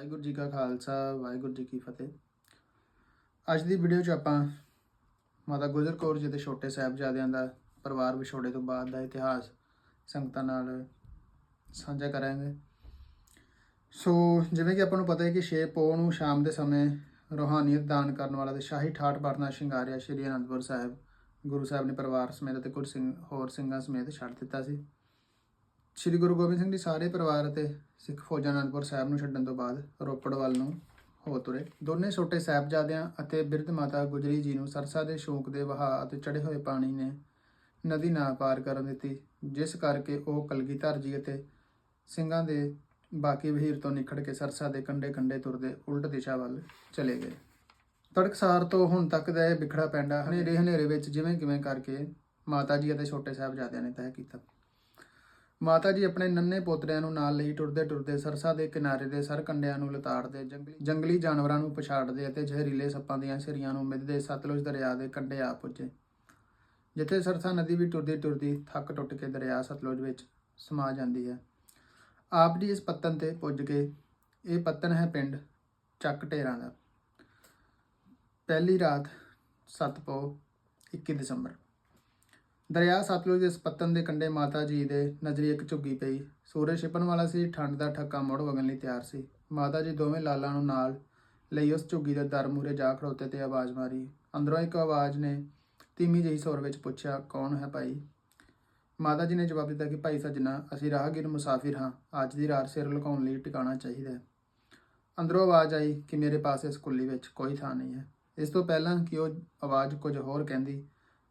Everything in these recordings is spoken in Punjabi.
ਵਾਹਿਗੁਰੂ ਜੀ ਕਾ ਖਾਲਸਾ, ਵਾਹਿਗੁਰੂ ਜੀ ਕੀ ਫਤਿਹ। ਅੱਜ ਦੀ ਵੀਡੀਓ 'ਚ ਆਪਾਂ ਮਾਤਾ ਗੁਜਰ ਕੌਰ ਜੀ ਦੇ ਛੋਟੇ ਸਾਹਿਬਜ਼ਾਦਿਆਂ ਦਾ ਪਰਿਵਾਰ ਵਿਛੋੜੇ ਤੋਂ ਬਾਅਦ ਦਾ ਇਤਿਹਾਸ, ਸੰਗਤਾਂ ਨਾਲ ਸਾਂਝਾ ਕਰਾਂਗੇ। ਸੋ ਜਿਵੇਂ ਕਿ ਆਪਾਂ ਨੂੰ ਪਤਾ ਹੈ ਕਿ 6 ਪੋਹ ਨੂੰ ਸ਼ਾਮ ਦੇ ਸਮੇਂ ਰੋਹਾਨੀਅਤ ਦਾਨ ਕਰਨ ਵਾਲਾ ਤੇ ਸ਼ਾਹੀ ਠਾਠ ਵਰਨਾ ਸ਼ਿੰਗਾਰਿਆ ਸ਼੍ਰੀ ਅਨੰਦਪੁਰ ਸਾਹਿਬ, ਗੁਰੂ ਸਾਹਿਬ ਨੇ ਪਰਿਵਾਰ ਸਮੇਤ ਅਤੇ ਕੁਝ ਸਿੰਘ, ਹੋਰ ਸਿੰਘਾਂ ਸਮੇਤ ਛੱਡ ਦਿੱਤਾ ਸੀ। ਸ਼੍ਰੀ ਗੁਰੂ ਗੋਬਿੰਦ ਸਿੰਘ ਜੀ ਸਾਰੇ ਪਰਿਵਾਰ ਅਤੇ ਸਿੱਖ ਫੌਜਾਂ ਅਨੰਦਪੁਰ ਸਾਹਿਬ ਨੂੰ ਛੱਡਣ ਤੋਂ ਬਾਅਦ ਰੋਪੜ ਵੱਲ ਨੂੰ ਹੋ ਤੁਰੇ। ਦੋਨੇ ਛੋਟੇ ਸਾਹਿਬਜ਼ਾਦਿਆਂ ਅਤੇ ਬਿਰਧ ਮਾਤਾ ਗੁਜਰੀ ਜੀ ਨੂੰ ਸਰਸਾ ਦੇ ਸ਼ੌਕ ਦੇ ਵਹਾਅ ਅਤੇ ਚੜੇ ਹੋਏ ਪਾਣੀ ਨੇ ਨਦੀ ਨਾ ਪਾਰ ਕਰਨ ਦਿੱਤੀ, ਜਿਸ ਕਰਕੇ ਉਹ ਕਲਗੀਧਰ ਜੀ ਅਤੇ ਸਿੰਘਾਂ ਦੇ ਬਾਕੀ ਵਹੀਰ ਤੋਂ ਨਿਖੜ ਕੇ ਸਰਸਾ ਦੇ ਕੰਡੇ ਕੰਡੇ ਤੁਰਦੇ ਉਲਟ ਦਿਸ਼ਾ ਵੱਲ ਚਲੇ ਗਏ। ਤੜਕਸਾਰ ਤੋਂ ਹੁਣ ਤੱਕ ਦਾ ਇਹ ਵਿਖੜਾ ਪੈਂਡਾ ਹਨੇਰੇ ਹਨੇਰੇ ਵਿੱਚ ਜਿਵੇਂ ਕਿਵੇਂ ਕਰਕੇ ਮਾਤਾ ਜੀ ਅਤੇ ਛੋਟੇ ਸਾਹਿਬਜ਼ਾਦਿਆਂ ਨੇ ਤੈਅ ਕੀਤਾ। ਮਾਤਾ ਜੀ ਆਪਣੇ ਨੰਨੇ ਪੋਤਰਿਆਂ ਨੂੰ ਨਾਲ ਲਈ ਟੁਰਦੇ ਟੁਰਦੇ ਸਰਸਾ ਦੇ ਕਿਨਾਰੇ ਦੇ ਸਰ ਕੰਡਿਆਂ ਨੂੰ ਲਤਾੜਦੇ, ਜੰਗਲੀ ਜੰਗਲੀ ਜਾਨਵਰਾਂ ਨੂੰ ਪਛਾੜਦੇ ਅਤੇ ਜ਼ਹਿਰੀਲੇ ਸੱਪਾਂ ਦੀਆਂ ਸਿਰੀਆਂ ਨੂੰ ਮਿੱਧਦੇ ਸਤਲੁਜ ਦਰਿਆ ਦੇ ਕੰਢੇ ਆ ਪੁੱਜੇ। ਜਿੱਥੇ ਸਰਸਾ ਨਦੀ ਵੀ ਟੁਰਦੀ ਟੁਰਦੀ ਥੱਕ ਟੁੱਟ ਕੇ ਦਰਿਆ ਸਤਲੁਜ ਵਿੱਚ ਸਮਾ ਜਾਂਦੀ ਹੈ। ਆਪ ਜੀ ਇਸ ਪੱਤਨ ਤੇ ਪੁੱਜ ਗਏ ਇਹ ਪੱਤਨ ਹੈ ਪਿੰਡ ਚੱਕ ਢੇਰਾਂ ਦਾ। ਪਹਿਲੀ ਰਾਤ ਸਤਪੋ 21 ਦਸੰਬਰ। ਦਰਿਆ ਸਤਲੁਜ ਦੇ ਇਸ ਪੱਤਨ ਦੇ ਕੰਢੇ ਮਾਤਾ ਜੀ ਦੇ ਨਜ਼ਰੀ ਇੱਕ ਝੁੱਗੀ ਪਈ। ਸੂਰਜ ਛਿਪਣ ਵਾਲਾ ਸੀ, ਠੰਡ ਦਾ ਠੱਕਾ ਮੁੜ ਵਗਣ ਲਈ ਤਿਆਰ ਸੀ। ਮਾਤਾ ਜੀ ਦੋਵੇਂ ਲਾਲਾਂ ਨੂੰ ਨਾਲ ਲਈ ਉਸ ਝੁੱਗੀ ਦੇ ਦਰ ਮੂਰੇ ਜਾ ਖੜੋਤੇ ਤੇ ਆਵਾਜ਼ ਮਾਰੀ। ਅੰਦਰੋਂ ਇੱਕ ਆਵਾਜ਼ ਨੇ ਧੀਮੀ ਜਿਹੀ ਸੁਰ ਵਿੱਚ ਪੁੱਛਿਆ, ਕੌਣ ਹੈ ਭਾਈ? ਮਾਤਾ ਜੀ ਨੇ ਜਵਾਬ ਦਿੱਤਾ ਕਿ, ਭਾਈ ਸੱਜਣਾ, ਅਸੀਂ ਰਾਹਗੀਰ ਮੁਸਾਫਿਰ ਹਾਂ। ਅੱਜ ਦੀ ਰਾਤ ਸਿਰ ਲੁਕਾਉਣ ਲਈ ਟਿਕਾਣਾ ਚਾਹੀਦਾ ਹੈ। ਅੰਦਰੋਂ ਆਵਾਜ਼ ਆਈ ਕਿ, ਮੇਰੇ ਪਾਸ ਇਸ ਕੁੱਲੀ ਵਿੱਚ ਕੋਈ ਥਾਂ ਨਹੀਂ ਹੈ। ਇਸ ਤੋਂ ਪਹਿਲਾਂ ਕਿ ਉਹ ਆਵਾਜ਼ ਕੁਝ ਹੋਰ ਕਹਿੰਦੀ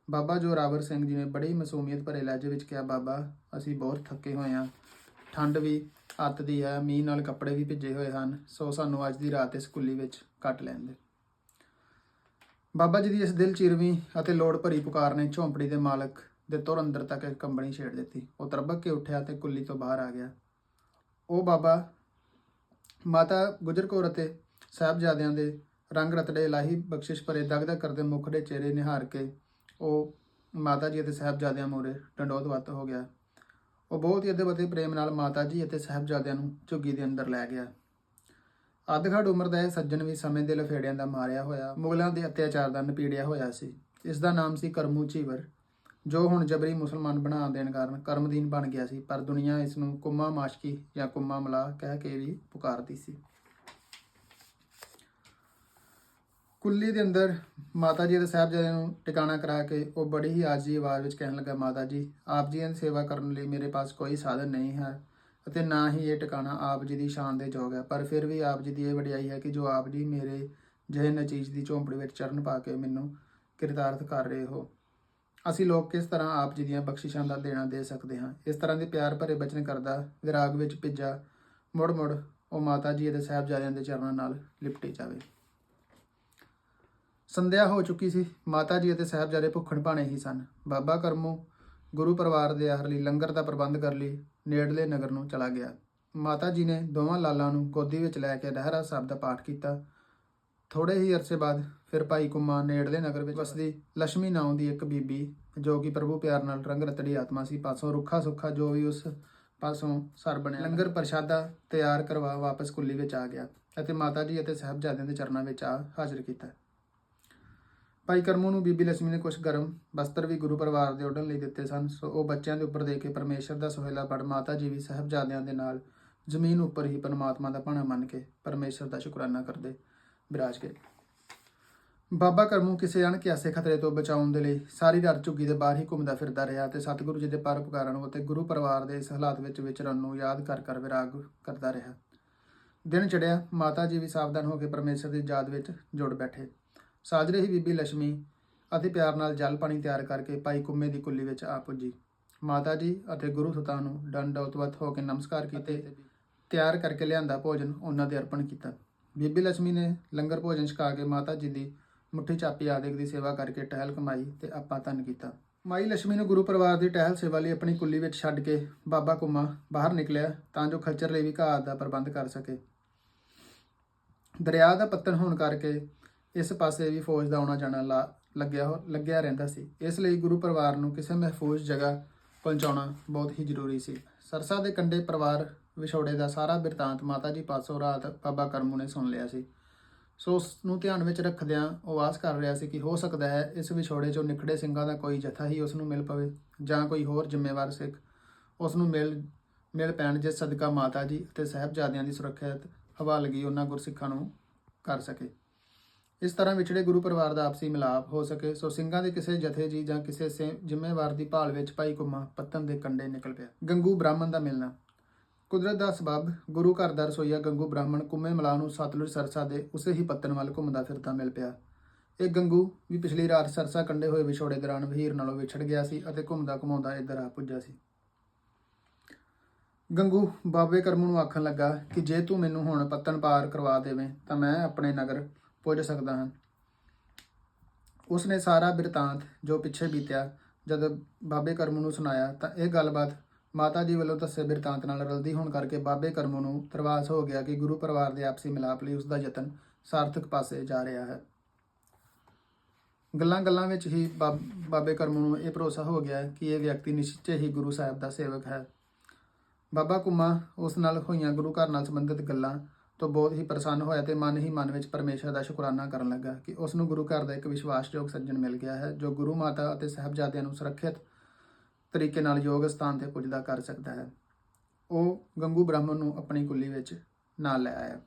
ਬਾਬਾ ਜੋਰਾਵਰ ਸਿੰਘ ਜੀ ਨੇ ਬੜੀ ਮਸੂਮੀਅਤ ਭਰੇ ਲਹਿਜੇ ਵਿੱਚ ਕਿਹਾ, ਬਾਬਾ, ਅਸੀਂ ਬਹੁਤ ਥੱਕੇ ਹੋਏ ਹਾਂ। ਠੰਡ ਵੀ ਅੱਤ ਦੀ ਹੈ, ਮੀਂਹ ਨਾਲ ਕੱਪੜੇ ਵੀ ਭਿੱਜੇ ਹੋਏ ਹਨ, ਸੋ ਸਾਨੂੰ ਅੱਜ ਦੀ ਰਾਤ ਇਸ ਕੁੱਲੀ ਵਿੱਚ ਕੱਟ ਲੈਣ ਦੇ। ਬਾਬਾ ਜੀ ਦੀ ਇਸ ਦਿਲ ਚਿਰਵੀਂ ਅਤੇ ਲੋੜ ਭਰੀ ਪੁਕਾਰ ਨੇ ਝੌਂਪੜੀ ਦੇ ਮਾਲਕ ਦੇ ਤੁਰ ਅੰਦਰ ਤੱਕ ਇੱਕ ਕੰਬਣੀ ਛੇੜ ਦਿੱਤੀ। ਉਹ ਤਰਬਕ ਕੇ ਉੱਠਿਆ ਤੇ ਕੁੱਲੀ ਤੋਂ ਬਾਹਰ ਆ ਗਿਆ। ਉਹ ਬਾਬਾ ਮਾਤਾ ਗੁਜਰ ਕੌਰ ਅਤੇ ਸਾਹਿਬਜ਼ਾਦਿਆਂ ਦੇ ਰੰਗ ਰਤੜੇ ਇਲਾਹੀ ਬਖਸ਼ਿਸ਼ ਭਰੇ ਦਗਦਗ ਕਰਦੇ ਮੁਖ ਦੇ ਚਿਹਰੇ ਨਿਹਾਰ ਕੇ ਉਹ ਮਾਤਾ ਜੀ ਅਤੇ ਸਾਹਿਬਜ਼ਾਦਿਆਂ ਮੂਹਰੇ ਡੰਡੋਤ ਹੋ ਗਿਆ। ਉਹ ਬਹੁਤ ਹੀ ਅਦਬ ਅਤੇ ਪ੍ਰੇਮ ਨਾਲ ਮਾਤਾ ਜੀ ਅਤੇ ਸਾਹਿਬਜ਼ਾਦਿਆਂ ਨੂੰ ਝੁੱਗੀ ਦੇ ਅੰਦਰ ਲੈ ਗਿਆ। ਅੱਧਘੜ ਉਮਰ ਦਾ ਇਹ ਸੱਜਣ ਵੀ ਸਮੇਂ ਦੇ ਲਫੇੜਿਆਂ ਦਾ ਮਾਰਿਆ ਹੋਇਆ, ਮੁਗਲਾਂ ਦੇ ਅਤਿਆਚਾਰ ਦਾ ਨਪੀੜਿਆ ਹੋਇਆ ਸੀ। ਇਸ ਦਾ ਨਾਮ ਸੀ ਕਰਮੂ ਚੀਵਰ, ਜੋ ਹੁਣ ਜਬਰੀ ਮੁਸਲਮਾਨ ਬਣਾ ਦੇਣ ਕਾਰਨ ਕਰਮਦੀਨ ਬਣ ਗਿਆ ਸੀ, ਪਰ ਦੁਨੀਆ ਇਸ ਨੂੰ ਕੁੰਮਾ ਮਾਸ਼ਕੀ ਜਾਂ ਕੁੰਮਾ ਮਲਾ ਕਹਿ ਕੇ ਵੀ ਪੁਕਾਰਦੀ ਸੀ। ਕੁੱਲੀ ਦੇ ਅੰਦਰ ਮਾਤਾ ਜੀ ਦੇ ਸਾਹਿਬਜ਼ਾਦਿਆਂ ਨੂੰ ਟਿਕਾਣਾ ਕਰਾ ਕੇ ਉਹ ਬੜੀ ਹੀ ਆਜੀ ਆਵਾਜ਼ ਵਿੱਚ ਕਹਿਣ ਲੱਗਾ, ਮਾਤਾ ਜੀ, ਆਪ ਜੀ ਦੀ ਸੇਵਾ ਕਰਨ ਲਈ ਮੇਰੇ ਪਾਸ ਕੋਈ ਸਾਧਨ ਨਹੀਂ ਹੈ ਅਤੇ ਨਾ ਹੀ ਇਹ ਟਿਕਾਣਾ ਆਪ ਜੀ ਦੀ ਸ਼ਾਨ ਦੇ ਯੋਗ ਹੈ। ਪਰ ਫਿਰ ਵੀ ਆਪ ਜੀ ਦੀ ਇਹ ਵਡਿਆਈ ਹੈ ਕਿ ਜੋ ਆਪ ਜੀ ਮੇਰੇ ਜਿਹੇ ਨਚੀਜ ਦੀ ਝੌਂਪੜੀ ਵਿੱਚ ਚਰਨ ਪਾ ਕੇ ਮੈਨੂੰ ਕਿਰਤਾਰਥ ਕਰ ਰਹੇ ਹੋ। ਅਸੀਂ ਲੋਕ ਕਿਸ ਤਰ੍ਹਾਂ ਆਪ ਜੀ ਦੀਆਂ ਬਖਸ਼ਿਸ਼ਾਂ ਦਾ ਦੇਣਾ ਦੇ ਸਕਦੇ ਹਾਂ? ਇਸ ਤਰ੍ਹਾਂ ਦੇ ਪਿਆਰ ਭਰੇ ਬਚਨ ਕਰਦਾ ਵਿਰਾਗ ਵਿੱਚ ਭਿੱਜਾ ਮੁੜ ਮੁੜ ਉਹ ਮਾਤਾ ਜੀ ਅਤੇ ਸਾਹਿਬਜ਼ਾਦਿਆਂ ਦੇ ਚਰਨਾਂ ਨਾਲ ਲਿਪਟੀ ਜਾਵੇ। ਸੰਧਿਆ ਹੋ ਚੁੱਕੀ ਸੀ। ਮਾਤਾ ਜੀ ਅਤੇ ਸਾਹਿਬਜ਼ਾਦੇ ਭੁੱਖਣ ਭਾਣੇ ਹੀ ਸਨ। ਬਾਬਾ ਕਰਮੂ ਗੁਰੂ ਪਰਿਵਾਰ ਦੇ ਆਹਰ ਲਈ ਲੰਗਰ ਦਾ ਪ੍ਰਬੰਧ ਕਰ ਲਈ, ਨੇੜਲੇ ਨਗਰ ਨੂੰ ਚਲਾ ਗਿਆ। ਮਾਤਾ ਜੀ ਨੇ ਦੋਵਾਂ ਲਾਲਾਂ ਨੂੰ ਗੋਦੀ ਵਿੱਚ ਲੈ ਕੇ ਰਹਿਰਾ ਸਾਹਿਬ ਦਾ ਪਾਠ ਕੀਤਾ। ਥੋੜੇ ਹੀ ਅਰਸੇ ਬਾਅਦ ਫਿਰ ਭਾਈ ਕੁਮਾ ਨੇੜਲੇ ਨਗਰ ਵਿੱਚ ਵਸਦੀ ਲక్ష్ਮੀ ਨਾਉ ਦੀ ਇੱਕ ਬੀਬੀ, ਜੋ ਕਿ ਪ੍ਰਭੂ ਪਿਆਰ ਨਾਲ ਰੰਗ ਰਤੜੀ ਆਤਮਾ ਸੀ, ਪਾਸੋਂ ਰੁੱਖਾ ਸੁੱਖਾ ਜੋ ਵੀ ਉਸ ਪਾਸੋਂ ਸਰ ਬਣਿਆ। ਲੰਗਰ ਪ੍ਰਸ਼ਾਦਾ ਤਿਆਰ ਕਰਵਾ ਵਾਪਸ ਕੁੱਲੀ ਵਿੱਚ ਆ ਗਿਆ ਅਤੇ ਮਾਤਾ ਜੀ ਅਤੇ ਸਾਹਿਬਜ਼ਾਦਿਆਂ ਦੇ ਚਰਨਾਂ ਵਿੱਚ ਆ ਹਾਜ਼ਰ ਕੀਤਾ। ਭਾਈ ਕਰਮੂ ਨੂੰ ਬੀਬੀ ਲక్ష్ਮੀ ਨੇ ਕੁਝ ਗਰਮ ਬਸਤਰ ਵੀ ਗੁਰੂ ਪਰਿਵਾਰ ਦੇ ਉੱਡਣ ਲਈ ਦਿੱਤੇ ਸਨ, ਸੋ ਉਹ ਬੱਚਿਆਂ ਦੇ ਉੱਪਰ ਦੇ ਕੇ ਪਰਮੇਸ਼ਰ ਦਾ ਸੁਹੇਲਾ ਪੜ ਮਾਤਾ ਜੀ ਵੀ ਸਾਹਿਬਜ਼ਾਦਿਆਂ ਦੇ ਨਾਲ ਜ਼ਮੀਨ ਉੱਪਰ ਹੀ ਪਰਮਾਤਮਾ ਦਾ ਭਾਣਾ ਮੰਨ ਕੇ ਪਰਮੇਸ਼ਰ ਦਾ ਸ਼ੁਕਰਾਨਾ ਕਰਦੇ ਬਿਰਾਜ ਗਏ। ਬਾਬਾ ਕਰਮੂ ਕਿਸੇ ਅਣਕਿਆਸੇ ਖਤਰੇ ਤੋਂ ਬਚਾਉਣ ਦੇ ਲਈ ਸਾਰੀ ਰਾਤ ਝੁੱਗੀ ਦੇ ਬਾਹਰ ਹੀ ਘੁੰਮਦਾ ਫਿਰਦਾ ਰਿਹਾ ਤੇ ਸਤਿਗੁਰੂ ਜੀ ਦੇ ਪਰਉਪਕਾਰਾਂ ਨੂੰ ਅਤੇ ਗੁਰੂ ਪਰਿਵਾਰ ਦੇ ਇਸ ਹਾਲਾਤ ਵਿੱਚ ਵਿਚਰਨ ਨੂੰ ਯਾਦ ਕਰ ਕਰ ਵਿਰਾਗ ਕਰਦਾ ਰਿਹਾ। ਦਿਨ ਚੜਿਆ ਮਾਤਾ ਜੀ ਵੀ ਸਾਵਧਾਨ ਹੋ ਕੇ ਪਰਮੇਸ਼ਰ ਦੀ ਯਾਦ ਵਿੱਚ ਜੁੜ ਬੈਠੇ। ਸਾਜਰੇ ਹੀ ਬੀਬੀ ਲక్ష్ਮੀ ਅਤੇ ਪਿਆਰ ਨਾਲ ਜਲ ਪਾਣੀ ਤਿਆਰ ਕਰਕੇ ਭਾਈ ਕੁੰਮੇ ਦੀ ਕੁੱਲੀ ਵਿੱਚ ਆ ਪੁੱਜੀ। ਮਾਤਾ ਜੀ ਅਤੇ ਗੁਰੂ ਸਤਾ ਨੂੰ ਡੰਡੌਤਵਤ ਹੋ ਕੇ ਨਮਸਕਾਰ ਕੀਤੇ। ਤਿਆਰ ਕਰਕੇ ਲਿਆਂਦਾ ਭੋਜਨ, ਉਹਨਾਂ ਦੇ ਅਰਪਣ ਕੀਤਾ। ਬੀਬੀ ਲక్ష్ਮੀ ਨੇ ਲੰਗਰ ਭੋਜਨ ਛਕਾ ਕੇ ਮਾਤਾ ਜੀ ਦੀ ਮੁੱਠੀ ਚਾਪੀ ਆਦਿਕ ਦੀ ਸੇਵਾ ਕਰਕੇ ਟਹਿਲ ਕਮਾਈ ਤੇ ਆਪਾਂ ਧੰਨ ਕੀਤਾ। ਮਾਈ ਲక్ష్ਮੀ ਨੂੰ ਗੁਰੂ ਪਰਿਵਾਰ ਦੀ ਟਹਿਲ ਸੇਵਾ ਲਈ ਆਪਣੀ ਕੁੱਲੀ ਵਿੱਚ ਛੱਡ ਕੇ ਬਾਬਾ ਕੁਮਾ ਬਾਹਰ ਨਿਕਲਿਆ ਤਾਂ ਜੋ ਖੱਚਰ ਲਈ ਵੀ ਘਾਹ ਦਾ ਪ੍ਰਬੰਧ ਕਰ ਸਕੇ। ਦਰਿਆ ਦਾ ਪੱਤਨ ਹੋਣ ਕਰਕੇ ਇਸ ਪਾਸੇ ਵੀ ਫੌਜ ਦਾ ਆਉਣਾ ਜਾਣਾ ਲਾ- ਲੱਗਿਆ ਹੋ, ਲੱਗਿਆ ਰਹਿੰਦਾ ਸੀ। ਇਸ ਲਈ ਗੁਰੂ ਪਰਿਵਾਰ ਨੂੰ ਕਿਸੇ ਮਹਿਫੂਜ਼ ਜਗ੍ਹਾ ਪਹੁੰਚਾਉਣਾ ਬਹੁਤ ਹੀ ਜ਼ਰੂਰੀ ਸੀ। ਸਰਸਾ ਦੇ ਕੰਢੇ ਪਰਿਵਾਰ ਵਿਛੋੜੇ ਦਾ ਸਾਰਾ ਬਿਰਤਾਂਤ ਮਾਤਾ ਜੀ ਪਾਸੋਂ ਰਾਤ ਬਾਬਾ ਕਰਮੂ ਨੇ ਸੁਣ ਲਿਆ ਸੀ। ਸੋ ਉਸ ਨੂੰ ਧਿਆਨ ਵਿੱਚ ਰੱਖਦਿਆਂ ਉਹ ਆਸ ਕਰ ਰਿਹਾ ਸੀ ਕਿ ਹੋ ਸਕਦਾ ਹੈ ਇਸ ਵਿਛੋੜੇ 'ਚੋਂ ਨਿਖੜੇ ਸਿੰਘਾਂ ਦਾ ਕੋਈ ਜਥਾ ਹੀ ਉਸ ਨੂੰ ਮਿਲ ਪਵੇ ਜਾਂ ਕੋਈ ਹੋਰ ਜ਼ਿੰਮੇਵਾਰ ਸਿੱਖ ਉਸ ਨੂੰ ਮਿਲ ਮਿਲ ਪੈਣ ਜਿਸ ਸਦਕਾ ਮਾਤਾ ਜੀ ਅਤੇ ਸਾਹਿਬਜ਼ਾਦਿਆਂ ਦੀ ਸੁਰੱਖਿਅਤ ਹਵਾਲਗੀ ਉਹਨਾਂ ਗੁਰਸਿੱਖਾਂ ਨੂੰ ਕਰ ਸਕੇ। ਇਸ ਤਰ੍ਹਾਂ ਵਿਛੜੇ ਗੁਰੂ ਪਰਿਵਾਰ ਦਾ ਆਪਸੀ ਮਿਲਾਪ ਹੋ ਸਕੇ, ਸੋ ਸਿੰਘਾਂ ਦੇ ਕਿਸੇ ਜਥੇ ਜੀ ਜਾਂ ਕਿਸੇ ਜ਼ਿੰਮੇਵਾਰ ਦੀ ਭਾਲ ਵਿੱਚ ਭਾਈ ਕੁਮਾ ਪੱਤਨ ਦੇ ਕੰਡੇ ਨਿਕਲ ਪਿਆ। ਗੰਗੂ ਬ੍ਰਾਹਮਣ ਦਾ ਮਿਲਣਾ। ਕੁਦਰਤ ਦਾ ਸਬਬ, ਗੁਰੂ ਘਰ ਦਾ ਰਸੋਈਆ ਗੰਗੂ ਬ੍ਰਾਹਮਣ ਕੁੰਮੇ ਮਲਾ ਨੂੰ ਸਤਲੁਜ ਸਰਸਾ ਦੇ ਉਸੇ ਹੀ ਪੱਤਨ ਵੱਲ ਘੁੰਮਦਾ ਫਿਰਦਾ ਮਿਲ ਪਿਆ। ਇਹ ਗੰਗੂ ਵੀ ਪਿਛਲੀ ਰਾਤ ਸਰਸਾ ਕੰਡੇ ਹੋਏ ਵਿਛੋੜੇ ਦੌਰਾਨ ਵਹੀਰ ਨਾਲੋਂ ਵਿਛੜ ਗਿਆ ਸੀ ਅਤੇ ਘੁੰਮਦਾ ਘੁਮਾਉਂਦਾ ਇੱਧਰ ਆ ਪੁੱਜਾ ਸੀ। ਗੰਗੂ, ਬਾਬੇ ਕਰਮੂ ਨੂੰ ਆਖਣ ਲੱਗਾ ਕਿ ਜੇ ਤੂੰ ਮੈਨੂੰ ਹੁਣ ਪੱਤਨ ਪਾਰ ਕਰਵਾ ਦੇਵੇਂ ਤਾਂ ਮੈਂ ਆਪਣੇ ਨਗਰ ਪੁੱਜ ਸਕਦਾ ਹਾਂ। ਉਸਨੇ ਸਾਰਾ ਬਿਰਤਾਂਤ ਜੋ ਪਿੱਛੇ ਬੀਤਿਆ, ਜਦ ਬਾਬੇ ਕਰਮੂ ਨੂੰ ਸੁਣਾਇਆ, ਤਾਂ ਇਹ ਗੱਲਬਾਤ ਮਾਤਾ ਜੀ ਵੱਲੋਂ ਦੱਸੇ ਬਿਰਤਾਂਤ ਨਾਲ ਰਲਦੀ ਹੋਣ ਕਰਕੇ ਬਾਬੇ ਕਰਮੂ ਨੂੰ ਤਰਵਾਸ ਹੋ ਗਿਆ ਕਿ ਗੁਰੂ ਪਰਿਵਾਰ ਦੇ ਆਪਸੀ ਮਿਲਾਪ ਲਈ ਉਸ ਦਾ ਯਤਨ ਸਾਰਥਕ ਪਾਸੇ ਜਾ ਰਿਹਾ ਹੈ। ਗੱਲਾਂ ਗੱਲਾਂ ਵਿੱਚ ਹੀ ਬਾਬ- ਬਾਬੇ ਕਰਮੂ ਨੂੰ ਇਹ ਭਰੋਸਾ ਹੋ ਗਿਆ ਕਿ ਇਹ ਵਿਅਕਤੀ ਨਿਸ਼ਚੇ ਹੀ ਗੁਰੂ ਸਾਹਿਬ ਦਾ ਸੇਵਕ ਹੈ। ਬਾਬਾ ਕੁਮਾ ਉਸ ਨਾਲ ਹੋਈਆਂ ਗੁਰੂ ਘਰ ਨਾਲ ਸੰਬੰਧਿਤ ਗੱਲਾਂ ਤੋਂ ਬਹੁਤ ਹੀ ਪ੍ਰਸੰਨ ਹੋਇਆ ਤੇ ਮਨ ਹੀ ਮਨ ਵਿੱਚ ਪਰਮੇਸ਼ਰ ਦਾ ਸ਼ੁਕਰਾਨਾ ਕਰਨ ਲੱਗਾ ਕਿ ਉਸ ਨੂੰ ਗੁਰੂ ਘਰ ਦਾ ਇੱਕ ਵਿਸ਼ਵਾਸਯੋਗ ਸੱਜਣ ਮਿਲ ਗਿਆ ਹੈ, ਜੋ ਗੁਰੂ ਮਾਤਾ ਅਤੇ ਸਹਿਬਜ਼ਾਦਿਆਂ ਨੂੰ ਸੁਰੱਖਿਅਤ ਤਰੀਕੇ ਨਾਲ ਯੋਗ ਸਥਾਨ ਤੇ ਪੁੱਜਦਾ ਕਰ ਸਕਦਾ ਹੈ। ਉਹ ਗੰਗੂ ਬ੍ਰਾਹਮਣ ਨੂੰ ਆਪਣੀ ਕੁੱਲੀ ਵਿੱਚ ਨਾਲ ਲੈ ਆਇਆ।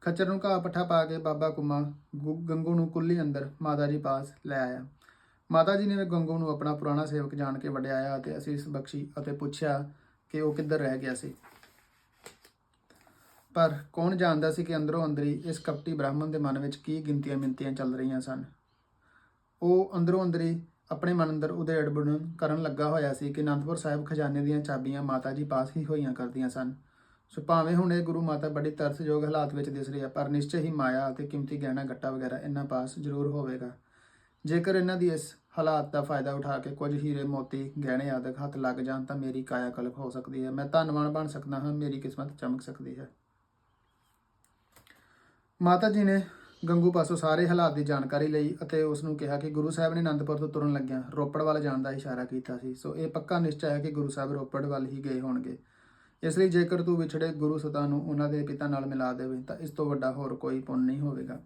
ਖੱਚਰ ਨੂੰ ਘਾਹ ਪੱਠਾ ਪਾ ਕੇ ਬਾਬਾ ਕੁਮਾ ਗੁ- ਗੰਗੂ ਨੂੰ ਕੁੱਲੀ ਅੰਦਰ ਮਾਤਾ ਜੀ ਪਾਸ ਲੈ ਆਇਆ। ਮਾਤਾ ਜੀ ਨੇ ਗੰਗੂ ਨੂੰ ਆਪਣਾ ਪੁਰਾਣਾ ਸੇਵਕ ਜਾਣ ਕੇ ਵਡਿਆਇਆ ਅਤੇ ਅਸੀਸ ਬਖਸ਼ੀ ਅਤੇ ਪੁੱਛਿਆ ਕਿ ਉਹ ਕਿੱਧਰ ਰਹਿ ਗਿਆ ਸੀ। ਪਰ ਕੌਣ ਜਾਣਦਾ ਸੀ ਕਿ ਅੰਦਰੋਂ ਅੰਦਰੀ ਇਸ ਕਪਟੀ ਬ੍ਰਾਹਮਣ ਦੇ ਮਨ ਵਿੱਚ ਕੀ ਗਿਣਤੀਆਂ ਮਿੰਤੀਆਂ ਚੱਲ ਰਹੀਆਂ ਸਨ? ਉਹ ਅੰਦਰੋਂ ਅੰਦਰੀ ਆਪਣੇ ਮਨ ਅੰਦਰ ਉਧੇੜ ਬੁਣ ਕਰਨ ਲੱਗਾ ਹੋਇਆ ਸੀ ਕਿ ਅਨੰਦਪੁਰ ਸਾਹਿਬ ਖਜ਼ਾਨੇ ਦੀਆਂ ਚਾਬੀਆਂ ਮਾਤਾ ਜੀ ਪਾਸ ਹੀ ਹੋਈਆਂ ਕਰਦੀਆਂ ਸਨ। ਸੋ ਭਾਵੇਂ ਹੁਣ ਇਹ ਗੁਰੂ ਮਾਤਾ ਬੜੀ ਤਰਸਯੋਗ ਹਾਲਾਤ ਵਿੱਚ ਦਿਸ ਰਹੀ ਹੈ, ਪਰ ਨਿਸ਼ਚੈ ਹੀ ਮਾਇਆ ਅਤੇ ਕੀਮਤੀ ਗਹਿਣਾ ਗੱਟਾ ਵਗੈਰਾ ਇਹਨਾਂ ਪਾਸ ਜ਼ਰੂਰ ਹੋਵੇਗਾ। ਜੇਕਰ ਇਹਨਾਂ ਦੀ ਇਸ ਹਾਲਾਤ ਦਾ ਫਾਇਦਾ ਉਠਾ ਕੇ ਕੁਝ ਹੀਰੇ ਮੋਤੀ ਗਹਿਣੇ ਆਦਿਕ ਹੱਥ ਲੱਗ ਜਾਣ ਤਾਂ ਮੇਰੀ ਕਾਇਆ ਕਲਪ ਹੋ ਸਕਦੀ ਹੈ। ਮੈਂ ਧਨਵਾਨ ਬਣ ਸਕਦਾ ਹਾਂ, ਮੇਰੀ ਕਿਸਮਤ ਚਮਕ ਸਕਦੀ ਹੈ। ਮਾਤਾ ਜੀ ਨੇ ਗੰਗੂ ਪਾਸੋਂ ਸਾਰੇ ਹਾਲਾਤ ਦੀ ਜਾਣਕਾਰੀ ਲਈ ਅਤੇ ਉਸ ਨੂੰ ਕਿਹਾ ਕਿ ਗੁਰੂ ਸਾਹਿਬ ਨੇ ਅਨੰਦਪੁਰ ਤੋਂ ਤੁਰਨ ਲੱਗਿਆਂ ਰੋਪੜ ਵੱਲ ਜਾਣ ਦਾ ਇਸ਼ਾਰਾ ਕੀਤਾ ਸੀ। ਸੋ ਇਹ ਪੱਕਾ ਨਿਸ਼ਚੈ ਹੈ ਕਿ ਗੁਰੂ ਸਾਹਿਬ ਰੋਪੜ ਵੱਲ ਹੀ ਗਏ ਹੋਣਗੇ। ਇਸ ਲਈ ਜੇਕਰ ਤੂੰ ਵਿਛੜੇ ਗੁਰੂ ਸਤਾ ਨੂੰ ਉਹਨਾਂ ਦੇ ਪਿਤਾ ਨਾਲ ਮਿਲਾ ਦੇਵੇਂ ਤਾਂ ਇਸ ਤੋਂ ਵੱਡਾ ਹੋਰ ਕੋਈ ਪੁੰਨ ਨਹੀਂ ਹੋਵੇਗਾ।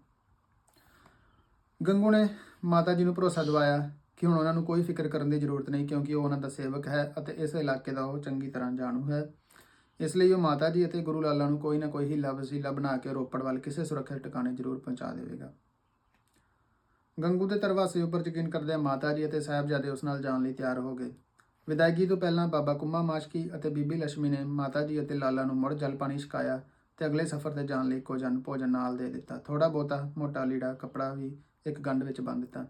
ਗੰਗੂ ਨੇ ਮਾਤਾ ਜੀ ਨੂੰ ਭਰੋਸਾ ਦਿਵਾਇਆ ਕਿ ਹੁਣ ਉਹਨਾਂ ਨੂੰ ਕੋਈ ਫਿਕਰ ਕਰਨ ਦੀ ਜ਼ਰੂਰਤ ਨਹੀਂ ਕਿਉਂਕਿ ਉਹ ਉਹਨਾਂ ਦਾ ਸੇਵਕ ਹੈ ਅਤੇ ਇਸ ਇਲਾਕੇ ਦਾ ਉਹ ਚੰਗੀ ਤਰ੍ਹਾਂ ਜਾਣੂ ਹੈ। ਇਸ ਲਈ ਉਹ ਮਾਤਾ ਜੀ ਅਤੇ ਗੁਰੂ ਲਾਲਾ ਨੂੰ ਕੋਈ ਨਾ ਕੋਈ ਹੀਲਾ ਵਸੀਲਾ ਬਣਾ ਕੇ ਰੋਪੜ ਵੱਲ ਕਿਸੇ ਸੁਰੱਖਿਅਤ ਟਿਕਾਣੇ ਜ਼ਰੂਰ ਪਹੁੰਚਾ ਦੇਵੇਗਾ। ਗੰਗੂ ਦੇ ਤਰਵਾਸੇ ਉੱਪਰ ਯਕੀਨ ਕਰਦੇ ਮਾਤਾ ਜੀ ਅਤੇ ਸਾਹਿਬਜ਼ਾਦੇ ਉਸ ਨਾਲ ਜਾਣ ਲਈ ਤਿਆਰ ਹੋ ਗਏ। ਵਿਦਾਇਗੀ ਤੋਂ ਪਹਿਲਾਂ ਬਾਬਾ ਕੁੰਮਾ ਮਾਸ਼ਕੀ ਅਤੇ ਬੀਬੀ ਲక్ష్ਮੀ ਨੇ ਮਾਤਾ ਜੀ ਅਤੇ ਲਾਲਾ ਨੂੰ ਮੁੜ ਜਲ ਪਾਣੀ ਛਕਾਇਆ ਤੇ ਅਗਲੇ ਸਫ਼ਰ ਤੇ ਜਾਣ ਲਈ ਕੋਜਨ ਭੋਜਨ ਨਾਲ ਦੇ ਦਿੱਤਾ। ਥੋੜਾ ਬੋਤਾ ਮੋਟਾ ਲੀੜਾ, ਕਪੜਾ ਵੀ ਇੱਕ ਗੰਢ ਵਿੱਚ ਬੰਨ ਦਿੱਤਾ।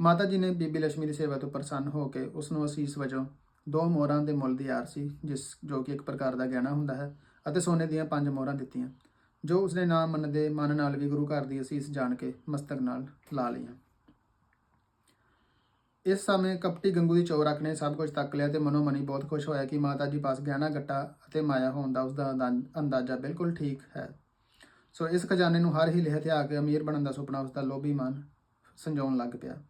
ਮਾਤਾ ਜੀ ਨੇ ਬੀਬੀ ਲక్ష్ਮੀ ਦੀ ਸੇਵਾ ਤੋਂ ਪ੍ਰਸੰਨ ਹੋ ਕੇ ਉਸ ਨੂੰ ਅਸੀਸ ਵਜੋਂ ਦੋ ਮੋਹਰਾਂ ਦੇ ਮੁੱਲ ਦੀ ਆਰ ਸੀ, ਜਿਸ ਜੋ ਕਿ ਇੱਕ ਪ੍ਰਕਾਰ ਦਾ ਗਹਿਣਾ ਹੁੰਦਾ ਹੈ, ਅਤੇ ਸੋਨੇ ਦੀਆਂ ਪੰਜ ਮੋਹਰਾਂ ਦਿੱਤੀਆਂ, ਜੋ ਉਸਨੇ ਨਾ ਮੰਨਦੇ, ਮਨ ਨਾਲ ਵੀ ਗੁਰੂ ਘਰ ਦੀ ਅਸੀਸ ਜਾਣ ਕੇ ਮਸਤਕ ਨਾਲ ਲਾ ਲਈਆਂ। ਇਸ ਸਮੇਂ ਕਪਟੀ ਗੰਗੂ ਦੀ ਚੋਰਕ ਨੇ ਸਭ ਕੁਝ ਤੱਕ ਲਿਆ ਤੇ ਮਨੋ ਮਨੀ ਬਹੁਤ ਖੁਸ਼ ਹੋਇਆ ਕਿ ਮਾਤਾ ਜੀ ਪਾਸ ਗਹਿਣਾ ਗੱਟਾ ਅਤੇ ਮਾਇਆ ਹੋਣ ਦਾ ਉਸਦਾ ਅੰਦਾਜ਼- ਅੰਦਾਜ਼ਾ ਬਿਲਕੁਲ ਠੀਕ ਹੈ। ਸੋ ਇਸ ਖਜ਼ਾਨੇ ਨੂੰ ਹਰ ਹੀ ਲਿਹਤ ਆ ਕੇ ਅਮੀਰ ਬਣਨ ਦਾ ਸੁਪਨਾ ਉਸਦਾ ਲੋਭੀ ਮਨ ਸੰਜਾਉਣ ਲੱਗ ਪਿਆ।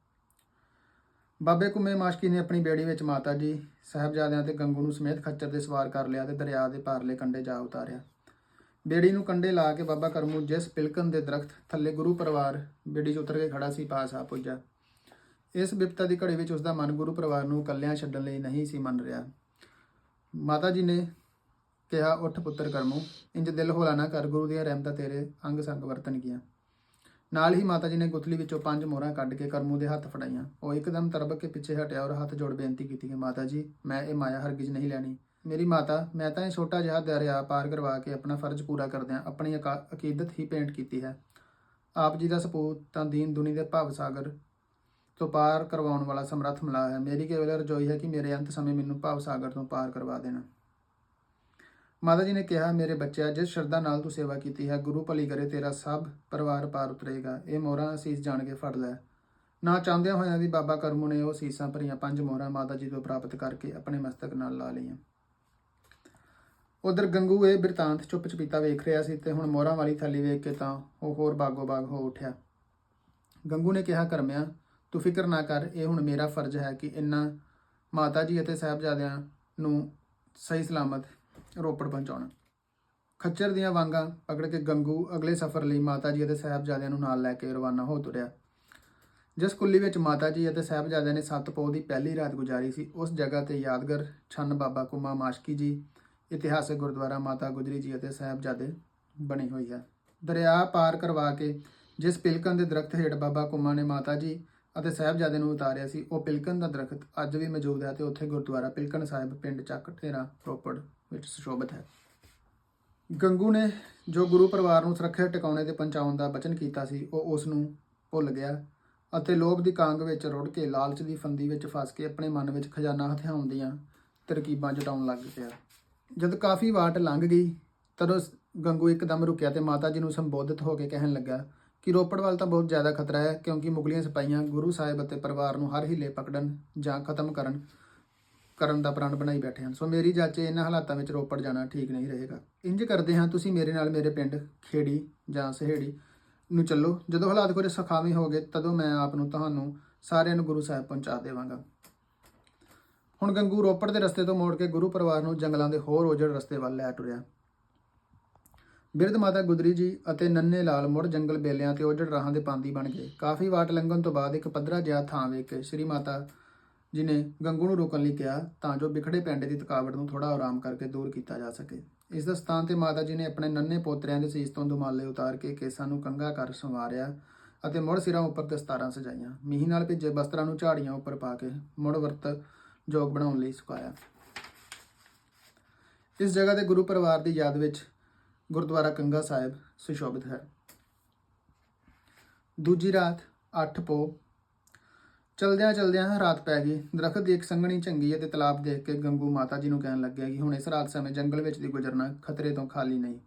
ਬਾਬੇ ਕੁਮੇ ਮਾਸ਼ਕੀ ਨੇ ਆਪਣੀ ਬੇੜੀ ਵਿੱਚ ਮਾਤਾ ਜੀ, ਸਾਹਿਬਜ਼ਾਦਿਆਂ ਤੇ ਗੰਗੂ ਨੂੰ ਸਮੇਤ ਖੱਚਰ ਤੇ ਸਵਾਰ ਕਰ ਲਿਆ ਤੇ ਦਰਿਆ ਦੇ ਪਾਰਲੇ ਕੰਢੇ ਜਾ ਉਤਾਰਿਆ। ਬੇੜੀ ਨੂੰ ਕੰਢੇ ਲਾ ਕੇ ਬਾਬਾ ਕਰਮੂ ਜਿਸ ਪਿਲਕਨ ਦੇ ਦਰਖਤ ਥੱਲੇ ਗੁਰੂ ਪਰਿਵਾਰ ਬੇੜੀ 'ਚ ਉਤਰ ਕੇ ਖੜਾ ਸੀ, ਪਾਸ ਆ ਪੁੱਜਾ। ਇਸ ਬਿਪਤਾ ਦੀ ਘੜੀ ਵਿੱਚ ਉਸਦਾ ਮਨ ਗੁਰੂ ਪਰਿਵਾਰ ਨੂੰ ਇਕੱਲਿਆਂ ਛੱਡਣ ਲਈ ਨਹੀਂ ਸੀ ਮੰਨ ਰਿਹਾ। ਮਾਤਾ ਜੀ ਨੇ ਕਿਹਾ, ਉੱਠ ਪੁੱਤਰ ਕਰਮੂ, ਇੰਜ ਦਿਲ ਹੌਲਾ ਨਾ ਕਰ, ਗੁਰੂ ਦੀਆਂ ਰਹਿਮਤਾਂ ਤੇਰੇ ਅੰਗ ਸੰਗ ਵਰਤਨ ਗਿਆ। ਨਾਲ ਹੀ ਮਾਤਾ ਜੀ ਨੇ ਗੁਥਲੀ ਵਿੱਚੋਂ ਪੰਜ ਮੋਹਰਾਂ ਕੱਢ ਕੇ ਕਰਮੂ ਦੇ ਹੱਥ ਫੜਾਈਆਂ। ਉਹ ਇੱਕਦਮ ਤਰਬਕ ਕੇ ਪਿੱਛੇ ਹਟਿਆ ਔਰ ਹੱਥ ਜੋੜ ਬੇਨਤੀ ਕੀਤੀ ਕਿ ਮਾਤਾ ਜੀ, ਮੈਂ ਇਹ ਮਾਇਆ ਹਰਗਿਜ਼ ਨਹੀਂ ਲੈਣੀ। ਮੇਰੀ ਮਾਤਾ, ਮੈਂ ਤਾਂ ਇਹ ਛੋਟਾ ਜਿਹਾ ਦਰਿਆ ਪਾਰ ਕਰਵਾ ਕੇ ਆਪਣਾ ਫਰਜ਼ ਪੂਰਾ ਕਰਦਿਆਂ ਆਪਣੀ ਅਕਾ- ਅਕੀਦਤ ਹੀ ਪੇਂਟ ਕੀਤੀ ਹੈ। ਆਪ ਜੀ ਦਾ ਸਪੂਤ ਤਾਂ ਦੀਨ ਦੁਨੀ ਦੇ ਭਾਵ ਸਾਗਰ ਤੋਂ ਪਾਰ ਕਰਵਾਉਣ ਵਾਲਾ ਸਮਰੱਥ ਮਲਾ ਹੈ। ਮੇਰੀ ਕੇਵਲ ਰਜੋਈ ਹੈ ਕਿ ਮੇਰੇ ਅੰਤ ਸਮੇਂ ਮੈਨੂੰ ਭਾਵ ਸਾਗਰ ਤੋਂ ਪਾਰ ਕਰਵਾ ਦੇਣਾ। ਮਾਤਾ ਜੀ ਨੇ ਕਿਹਾ, ਮੇਰੇ ਬੱਚਿਆ, ਜਿਸ ਸ਼ਰਧਾ ਨਾਲ ਤੂੰ ਸੇਵਾ ਕੀਤੀ ਹੈ, ਗੁਰੂ ਭਲੀ ਕਰੇ, ਤੇਰਾ ਸਭ ਪਰਿਵਾਰ ਪਾਰ ਉਤਰੇਗਾ। ਇਹ ਮੋਹਰਾਂ ਅਸੀਸ ਜਾਣ ਕੇ ਫੜ ਲੈ। ਨਾ ਚਾਹੁੰਦਿਆਂ ਹੋਇਆਂ ਵੀ ਬਾਬਾ ਕਰਮੂ ਨੇ ਉਹ ਸੀਸਾਂ ਭਰੀਆਂ ਪੰਜ ਮੋਹਰਾਂ ਮਾਤਾ ਜੀ ਤੋਂ ਪ੍ਰਾਪਤ ਕਰਕੇ ਆਪਣੇ ਮਸਤਕ ਨਾਲ ਲਾ ਲਈਆਂ। ਉਧਰ ਗੰਗੂ ਇਹ ਬਿਰਤਾਂਤ ਚੁੱਪ ਚਪੀਤਾ ਵੇਖ ਰਿਹਾ ਸੀ ਤੇ ਹੁਣ ਮੋਹਰਾਂ ਵਾਲੀ ਥੈਲੀ ਵੇਖ ਕੇ ਤਾਂ ਉਹ ਹੋਰ ਬਾਗੋ ਬਾਗ ਹੋ ਉੱਠਿਆ। ਗੰਗੂ ਨੇ ਕਿਹਾ, ਕਰਮਿਆ, ਤੂੰ ਫਿਕਰ ਨਾ ਕਰ, ਇਹ ਹੁਣ ਮੇਰਾ ਫਰਜ਼ ਹੈ ਕਿ ਇਨ੍ਹਾਂ ਮਾਤਾ ਜੀ ਅਤੇ ਸਾਹਿਬਜ਼ਾਦਿਆਂ ਨੂੰ ਸਹੀ ਸਲਾਮਤ ਰੋਪੜ ਪਹੁੰਚਾਉਣਾ। ਖੱਚਰ ਦੀਆਂ ਵਾਂਗਾਂ ਪਕੜ ਕੇ ਗੰਗੂ ਅਗਲੇ ਸਫ਼ਰ ਲਈ ਮਾਤਾ ਜੀ ਅਤੇ ਸਾਹਿਬਜ਼ਾਦਿਆਂ ਨੂੰ ਨਾਲ ਲੈ ਕੇ ਰਵਾਨਾ ਹੋ ਤੁਰਿਆ। ਜਿਸ ਕੁੱਲੀ ਵਿੱਚ ਮਾਤਾ ਜੀ ਅਤੇ ਸਾਹਿਬਜ਼ਾਦਿਆਂ ਨੇ ਸੱਤ ਪੋਹ ਦੀ ਪਹਿਲੀ ਰਾਤ ਗੁਜ਼ਾਰੀ ਸੀ, ਉਸ ਜਗ੍ਹਾ ਤੇ ਯਾਦਗਾਰ ਛੰਨ ਬਾਬਾ ਕੁਮਾ ਮਾਸ਼ਕੀ ਜੀ, ਇਤਿਹਾਸਕ ਗੁਰਦੁਆਰਾ ਮਾਤਾ ਗੁਜਰੀ ਜੀ ਅਤੇ ਸਾਹਿਬਜ਼ਾਦੇ ਬਣੀ ਹੋਈ ਹੈ। ਦਰਿਆ ਪਾਰ ਕਰਵਾ ਕੇ ਜਿਸ ਪਿਲਕਣ ਦੇ ਦਰਖਤ ਹੇਠ ਬਾਬਾ ਕੁਮਾ ਨੇ ਮਾਤਾ ਜੀ ਅਤੇ ਸਾਹਿਬਜ਼ਾਦੇ ਨੂੰ ਉਤਾਰਿਆ ਸੀ, ਉਹ ਪਿਲਕਣ ਦਾ ਦਰਖਤ ਅੱਜ ਵੀ ਮੌਜੂਦ ਹੈ ਤੇ ਉੱਥੇ ਗੁਰਦੁਆਰਾ ਪਿਲਕਣ ਸਾਹਿਬ, ਪਿੰਡ ਚੱਕ ਢੇਰਾ, ਰੋਪੜ ਵਿੱਚ ਸੁਸ਼ੋਭਿਤ ਹੈ। ਗੰਗੂ ਨੇ ਜੋ ਗੁਰੂ ਪਰਿਵਾਰ ਨੂੰ ਸੁਰੱਖਿਅਤ ਟਿਕਾਉਣੇ ਤੇ ਪਹੁੰਚਾਉਣ ਦਾ ਬਚਨ ਕੀਤਾ ਸੀ, ਉਹ ਉਸ ਨੂੰ ਭੁੱਲ ਗਿਆ ਅਤੇ ਲੋਭ ਦੀ ਕਾਂਗ ਵਿੱਚ ਰੁੜ ਕੇ ਲਾਲਚ ਦੀ ਫੰਦੀ ਵਿੱਚ ਫਸ ਕੇ ਆਪਣੇ ਮਨ ਵਿੱਚ ਖਜ਼ਾਨਾ ਹਥਿਆਉਣ ਦੀਆਂ ਤਰਕੀਬਾਂ ਜਟਾਉਣ ਲੱਗ ਪਿਆ। ਜਦ ਕਾਫੀ ਵਾਟ ਲੰਘ ਗਈ, ਤਦੋਂ ਗੰਗੂ ਇੱਕਦਮ ਰੁਕਿਆ ਤੇ ਮਾਤਾ ਜੀ ਨੂੰ ਸੰਬੋਧਿਤ ਹੋ ਕੇ ਕਹਿਣ ਲੱਗਾ, ਕਿ ਰੋਪੜ ਵੱਲ ਤਾਂ ਬਹੁਤ ਜ਼ਿਆਦਾ ਖਤਰਾ ਹੈ, ਕਿਉਂਕਿ ਮੁਗਲੀਆਂ ਸਿਪਾਹੀਆਂ ਗੁਰੂ ਸਾਹਿਬ ਅਤੇ ਪਰਿਵਾਰ ਨੂੰ ਹਰ ਹੀਲੇ ਪਕੜਨ ਜਾਂ ਖਤਮ ਕਰਨ ਕਰਨ ਦਾ ਪ੍ਰਣ ਬਣਾਈ ਬੈਠੇ ਹਨ। ਸੋ ਮੇਰੀ ਜਾਚੇ ਇਹਨਾਂ ਹਾਲਾਤਾਂ ਵਿੱਚ ਰੋਪੜ ਜਾਣਾ ਠੀਕ ਨਹੀਂ ਰਹੇਗਾ। ਇੰਜ ਕਰਦੇ ਹਾਂ ਤੁਸੀਂ ਮੇਰੇ ਨਾਲ ਮੇਰੇ ਪਿੰਡ ਖੇੜੀ ਜਾਂ ਸਹੇੜੀ ਨੂੰ ਚੱਲੋ। ਜਦੋਂ ਹਾਲਾਤ ਕੁਝ ਸੁਖਾਵੇਂ ਹੋ ਗਏ ਤਦੋਂ ਮੈਂ ਆਪ ਨੂੰ ਤੁਹਾਨੂੰ ਸਾਰਿਆਂ ਨੂੰ ਗੁਰੂ ਸਾਹਿਬ ਪਹੁੰਚਾ ਦੇਵਾਂਗਾ। ਹੁਣ ਗੰਗੂ ਰੋਪੜ ਦੇ ਰਸਤੇ ਤੋਂ ਮੋੜ ਕੇ ਗੁਰੂ ਪਰਿਵਾਰ ਨੂੰ ਜੰਗਲਾਂ ਦੇ ਹੋਰ ਉਜੜ ਰਸਤੇ ਵੱਲ ਲੈ ਟੁਰਿਆ। ਬਿਰਧ ਮਾਤਾ ਗੁਦਰੀ ਜੀ ਅਤੇ ਨੰਨੇ ਲਾਲ ਮੁੜ ਜੰਗਲ ਬੇਲਿਆਂ ਤੇ ਓਜੜ ਰਾਹਾਂ ਦੇ ਪਾਂਦੀ ਬਣ ਗਏ। ਕਾਫੀ ਵਾਟ ਲੰਘਣ ਤੋਂ ਬਾਅਦ ਇੱਕ ਪੱਧਰਾ ਜਿਹਾ ਥਾਂ ਵੇਖ ਕੇ ਸ੍ਰੀ ਮਾਤਾ ਜੀ ਗੰਗੂ ਨੂੰ ਰੋਕਣ ਲਈ ਕਿਹਾ, ਤਾਂ ਜੋ ਵਿਖੜੇ ਪਿੰਡ ਦੀ ਥਕਾਵਟ ਨੂੰ ਥੋੜਾ ਆਰਾਮ ਕਰਕੇ ਦੂਰ ਕੀਤਾ ਜਾ ਸਕੇ। ਇਸ ਦਾ ਸਥਾਨ ਤੇ ਮਾਤਾ ਜੀ ਨੇ ਆਪਣੇ ਨੰਨੇ ਪੋਤਰਿਆਂ ਦੇ ਸੀਸ ਤੋਂ ਦੁਮਾਲੇ ਉਤਾਰ ਕੇ ਕੇਸਾਂ ਨੂੰ ਕੰਘਾ ਕਰ ਸੰਵਾਰਿਆ ਅਤੇ ਮੁੜ ਸਿਰਾਂ ਉੱਪਰ ਦਸਤਾਰਾਂ ਸਜਾਈਆਂ। ਮੀਂਹ ਨਾਲ ਭਿੱਜੇ ਬਸਤਰਾਂ ਨੂੰ ਝਾੜੀਆਂ ਉੱਪਰ ਪਾ ਕੇ ਮੁੜ ਵਰਤ ਜੋਗ ਬਣਾਉਣ ਲਈ ਸੁਕਾਇਆ। ਇਸ ਜਗ੍ਹਾ ਤੇ ਗੁਰੂ ਪਰਿਵਾਰ ਦੀ ਯਾਦ ਵਿੱਚ ਗੁਰਦੁਆਰਾ ਕੰਗਾ ਸਾਹਿਬ ਸੁਸ਼ੋਭਿਤ ਹੈ। ਦੂਜੀ ਰਾਤ 8 ਪੋ ਚਲਦਿਆਂ ਚਲਦਿਆਂ ਰਾਤ ਪੈ ਗਈ। ਦਰਖਤ ਦੀ ਇੱਕ ਸੰਘਣੀ ਚੰਗੀ ਅਤੇ ਤਲਾਬ ਦੇਖ ਕੇ ਗੰਗੂ ਮਾਤਾ ਜੀ ਨੂੰ ਕਹਿਣ ਲੱਗਿਆ ਕਿ ਹੁਣ ਇਸ ਰਾਤ ਸਮੇਂ ਜੰਗਲ ਵਿੱਚ ਦੀ ਗੁਜ਼ਰਨਾ ਖਤਰੇ ਤੋਂ ਖਾਲੀ ਨਹੀਂ।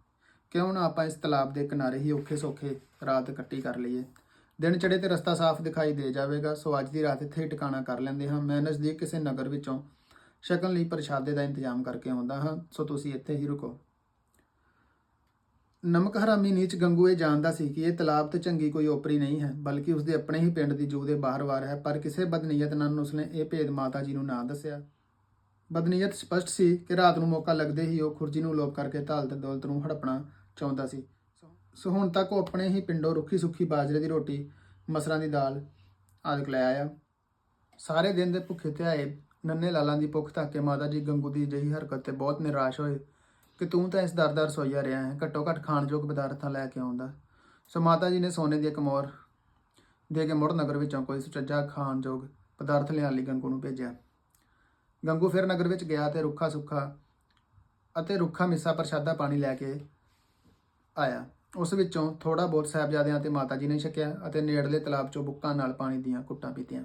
ਕਿਉਂ ਨਾ ਆਪਾਂ ਇਸ ਤਲਾਬ ਦੇ ਕਿਨਾਰੇ ਹੀ ਔਖੇ ਸੌਖੇ ਰਾਤ ਕੱਟੀ ਕਰ ਲਈਏ। ਦਿਨ ਚੜੇ ਤੇ ਰਸਤਾ ਸਾਫ਼ ਦਿਖਾਈ ਦੇ ਜਾਵੇਗਾ। ਸੋ ਅੱਜ ਦੀ ਰਾਤ ਇੱਥੇ ਹੀ ਟਿਕਾਣਾ ਕਰ ਲੈਂਦੇ ਹਾਂ। ਮੈਂ ਨਜ਼ਦੀਕ ਕਿਸੇ ਨਗਰ ਵਿੱਚੋਂ ਛਕਣ ਲਈ ਪ੍ਰਸ਼ਾਦੇ ਦਾ ਇੰਤਜ਼ਾਮ ਕਰਕੇ ਆਉਂਦਾ ਹਾਂ। ਸੋ ਤੁਸੀਂ ਇੱਥੇ ਹੀ ਰੁਕੋ। ਨਮਕ ਹਰਾਮੀ ਨੀਚ ਗੰਗੂ ਇਹ ਜਾਣਦਾ ਸੀ ਕਿ ਇਹ ਤਲਾਬ ਤੇ ਚੰਗੀ ਕੋਈ ਓਪਰੀ ਨਹੀਂ ਹੈ, ਬਲਕਿ ਉਸਦੇ ਆਪਣੇ ਹੀ ਪਿੰਡ ਦੀ ਜੂ ਦੇ ਬਾਹਰ-ਵਾਰ ਹੈ, ਪਰ ਕਿਸੇ ਬਦਨੀਅਤ ਨਾਲ ਉਸਨੇ ਇਹ ਭੇਦ ਮਾਤਾ ਜੀ ਨੂੰ ਨਾ ਦੱਸਿਆ। ਬਦਨੀਅਤ ਸਪਸ਼ਟ ਸੀ ਕਿ ਰਾਤ ਨੂੰ ਮੌਕਾ ਲੱਗਦੇ ਹੀ ਉਹ ਖੁਰਜੀ ਨੂੰ ਲੋਪ ਕਰਕੇ ਧਾਲ ਤੇ ਦੌਲਤ ਨੂੰ ਹੜਪਣਾ ਚਾਹੁੰਦਾ ਸੀ। ਸੋ ਹੁਣ ਤੱਕ ਉਹ ਆਪਣੇ ਹੀ ਪਿੰਡੋਂ ਰੁੱਖੀ ਸੁੱਖੀ ਬਾਜਰੇ ਦੀ ਰੋਟੀ, ਮਸਰਾਂ ਦੀ ਦਾਲ ਆਦਿਕ ਲੈ ਆਇਆ। ਸਾਰੇ ਦਿਨ ਦੇ ਭੁੱਖੇ ਧਿਆਏ ਨੰਨੇ ਲਾਲਾਂ ਦੀ ਭੁੱਖ ਤੱਕ ਕੇ ਮਾਤਾ ਜੀ ਗੰਗੂ ਦੀ ਅਜਿਹੀ ਹਰਕਤ ਤੇ ਬਹੁਤ ਨਿਰਾਸ਼ ਹੋਏ। ਕਿ ਤੂੰ ਤਾਂ ਇਸ ਦਰਦਰ ਸੋਈਆ ਰਿਹਾ ਹੈ, ਘੱਟੋ ਘੱਟ ਖਾਣਯੋਗ ਪਦਾਰਥਾਂ ਲੈ ਕੇ ਆਉਂਦਾ। ਸੋ ਮਾਤਾ ਜੀ ਨੇ ਸੋਨੇ ਦੀ ਇੱਕ ਮੋਹਰ ਦੇ ਕੇ ਮੁੜ ਨਗਰ ਵਿੱਚੋਂ ਕੋਈ ਸੁਚੱਜਾ ਖਾਣਯੋਗ ਪਦਾਰਥ ਲਿਆਉਣ ਲਈ ਗੰਗੂ ਨੂੰ ਭੇਜਿਆ। ਗੰਗੂ ਫਿਰ ਨਗਰ ਵਿੱਚ ਗਿਆ ਤੇ ਰੁੱਖਾ ਸੁੱਖਾ ਅਤੇ ਰੁੱਖਾ ਮਿੱਸਾ ਪ੍ਰਸ਼ਾਦਾ ਪਾਣੀ ਲੈ ਕੇ ਆਇਆ। ਉਸ ਵਿੱਚੋਂ ਥੋੜਾ ਬਹੁਤ ਸਾਹਿਬਜ਼ਾਦਿਆਂ ਤੇ ਮਾਤਾ ਜੀ ਨੇ ਛਕਿਆ ਅਤੇ ਨੇੜਲੇ ਤਲਾਬ ਚੋਂ ਬੁੱਕਾਂ ਨਾਲ ਪਾਣੀ ਦੀਆਂ ਕੁੱਟਾਂ ਪੀਤੀਆਂ।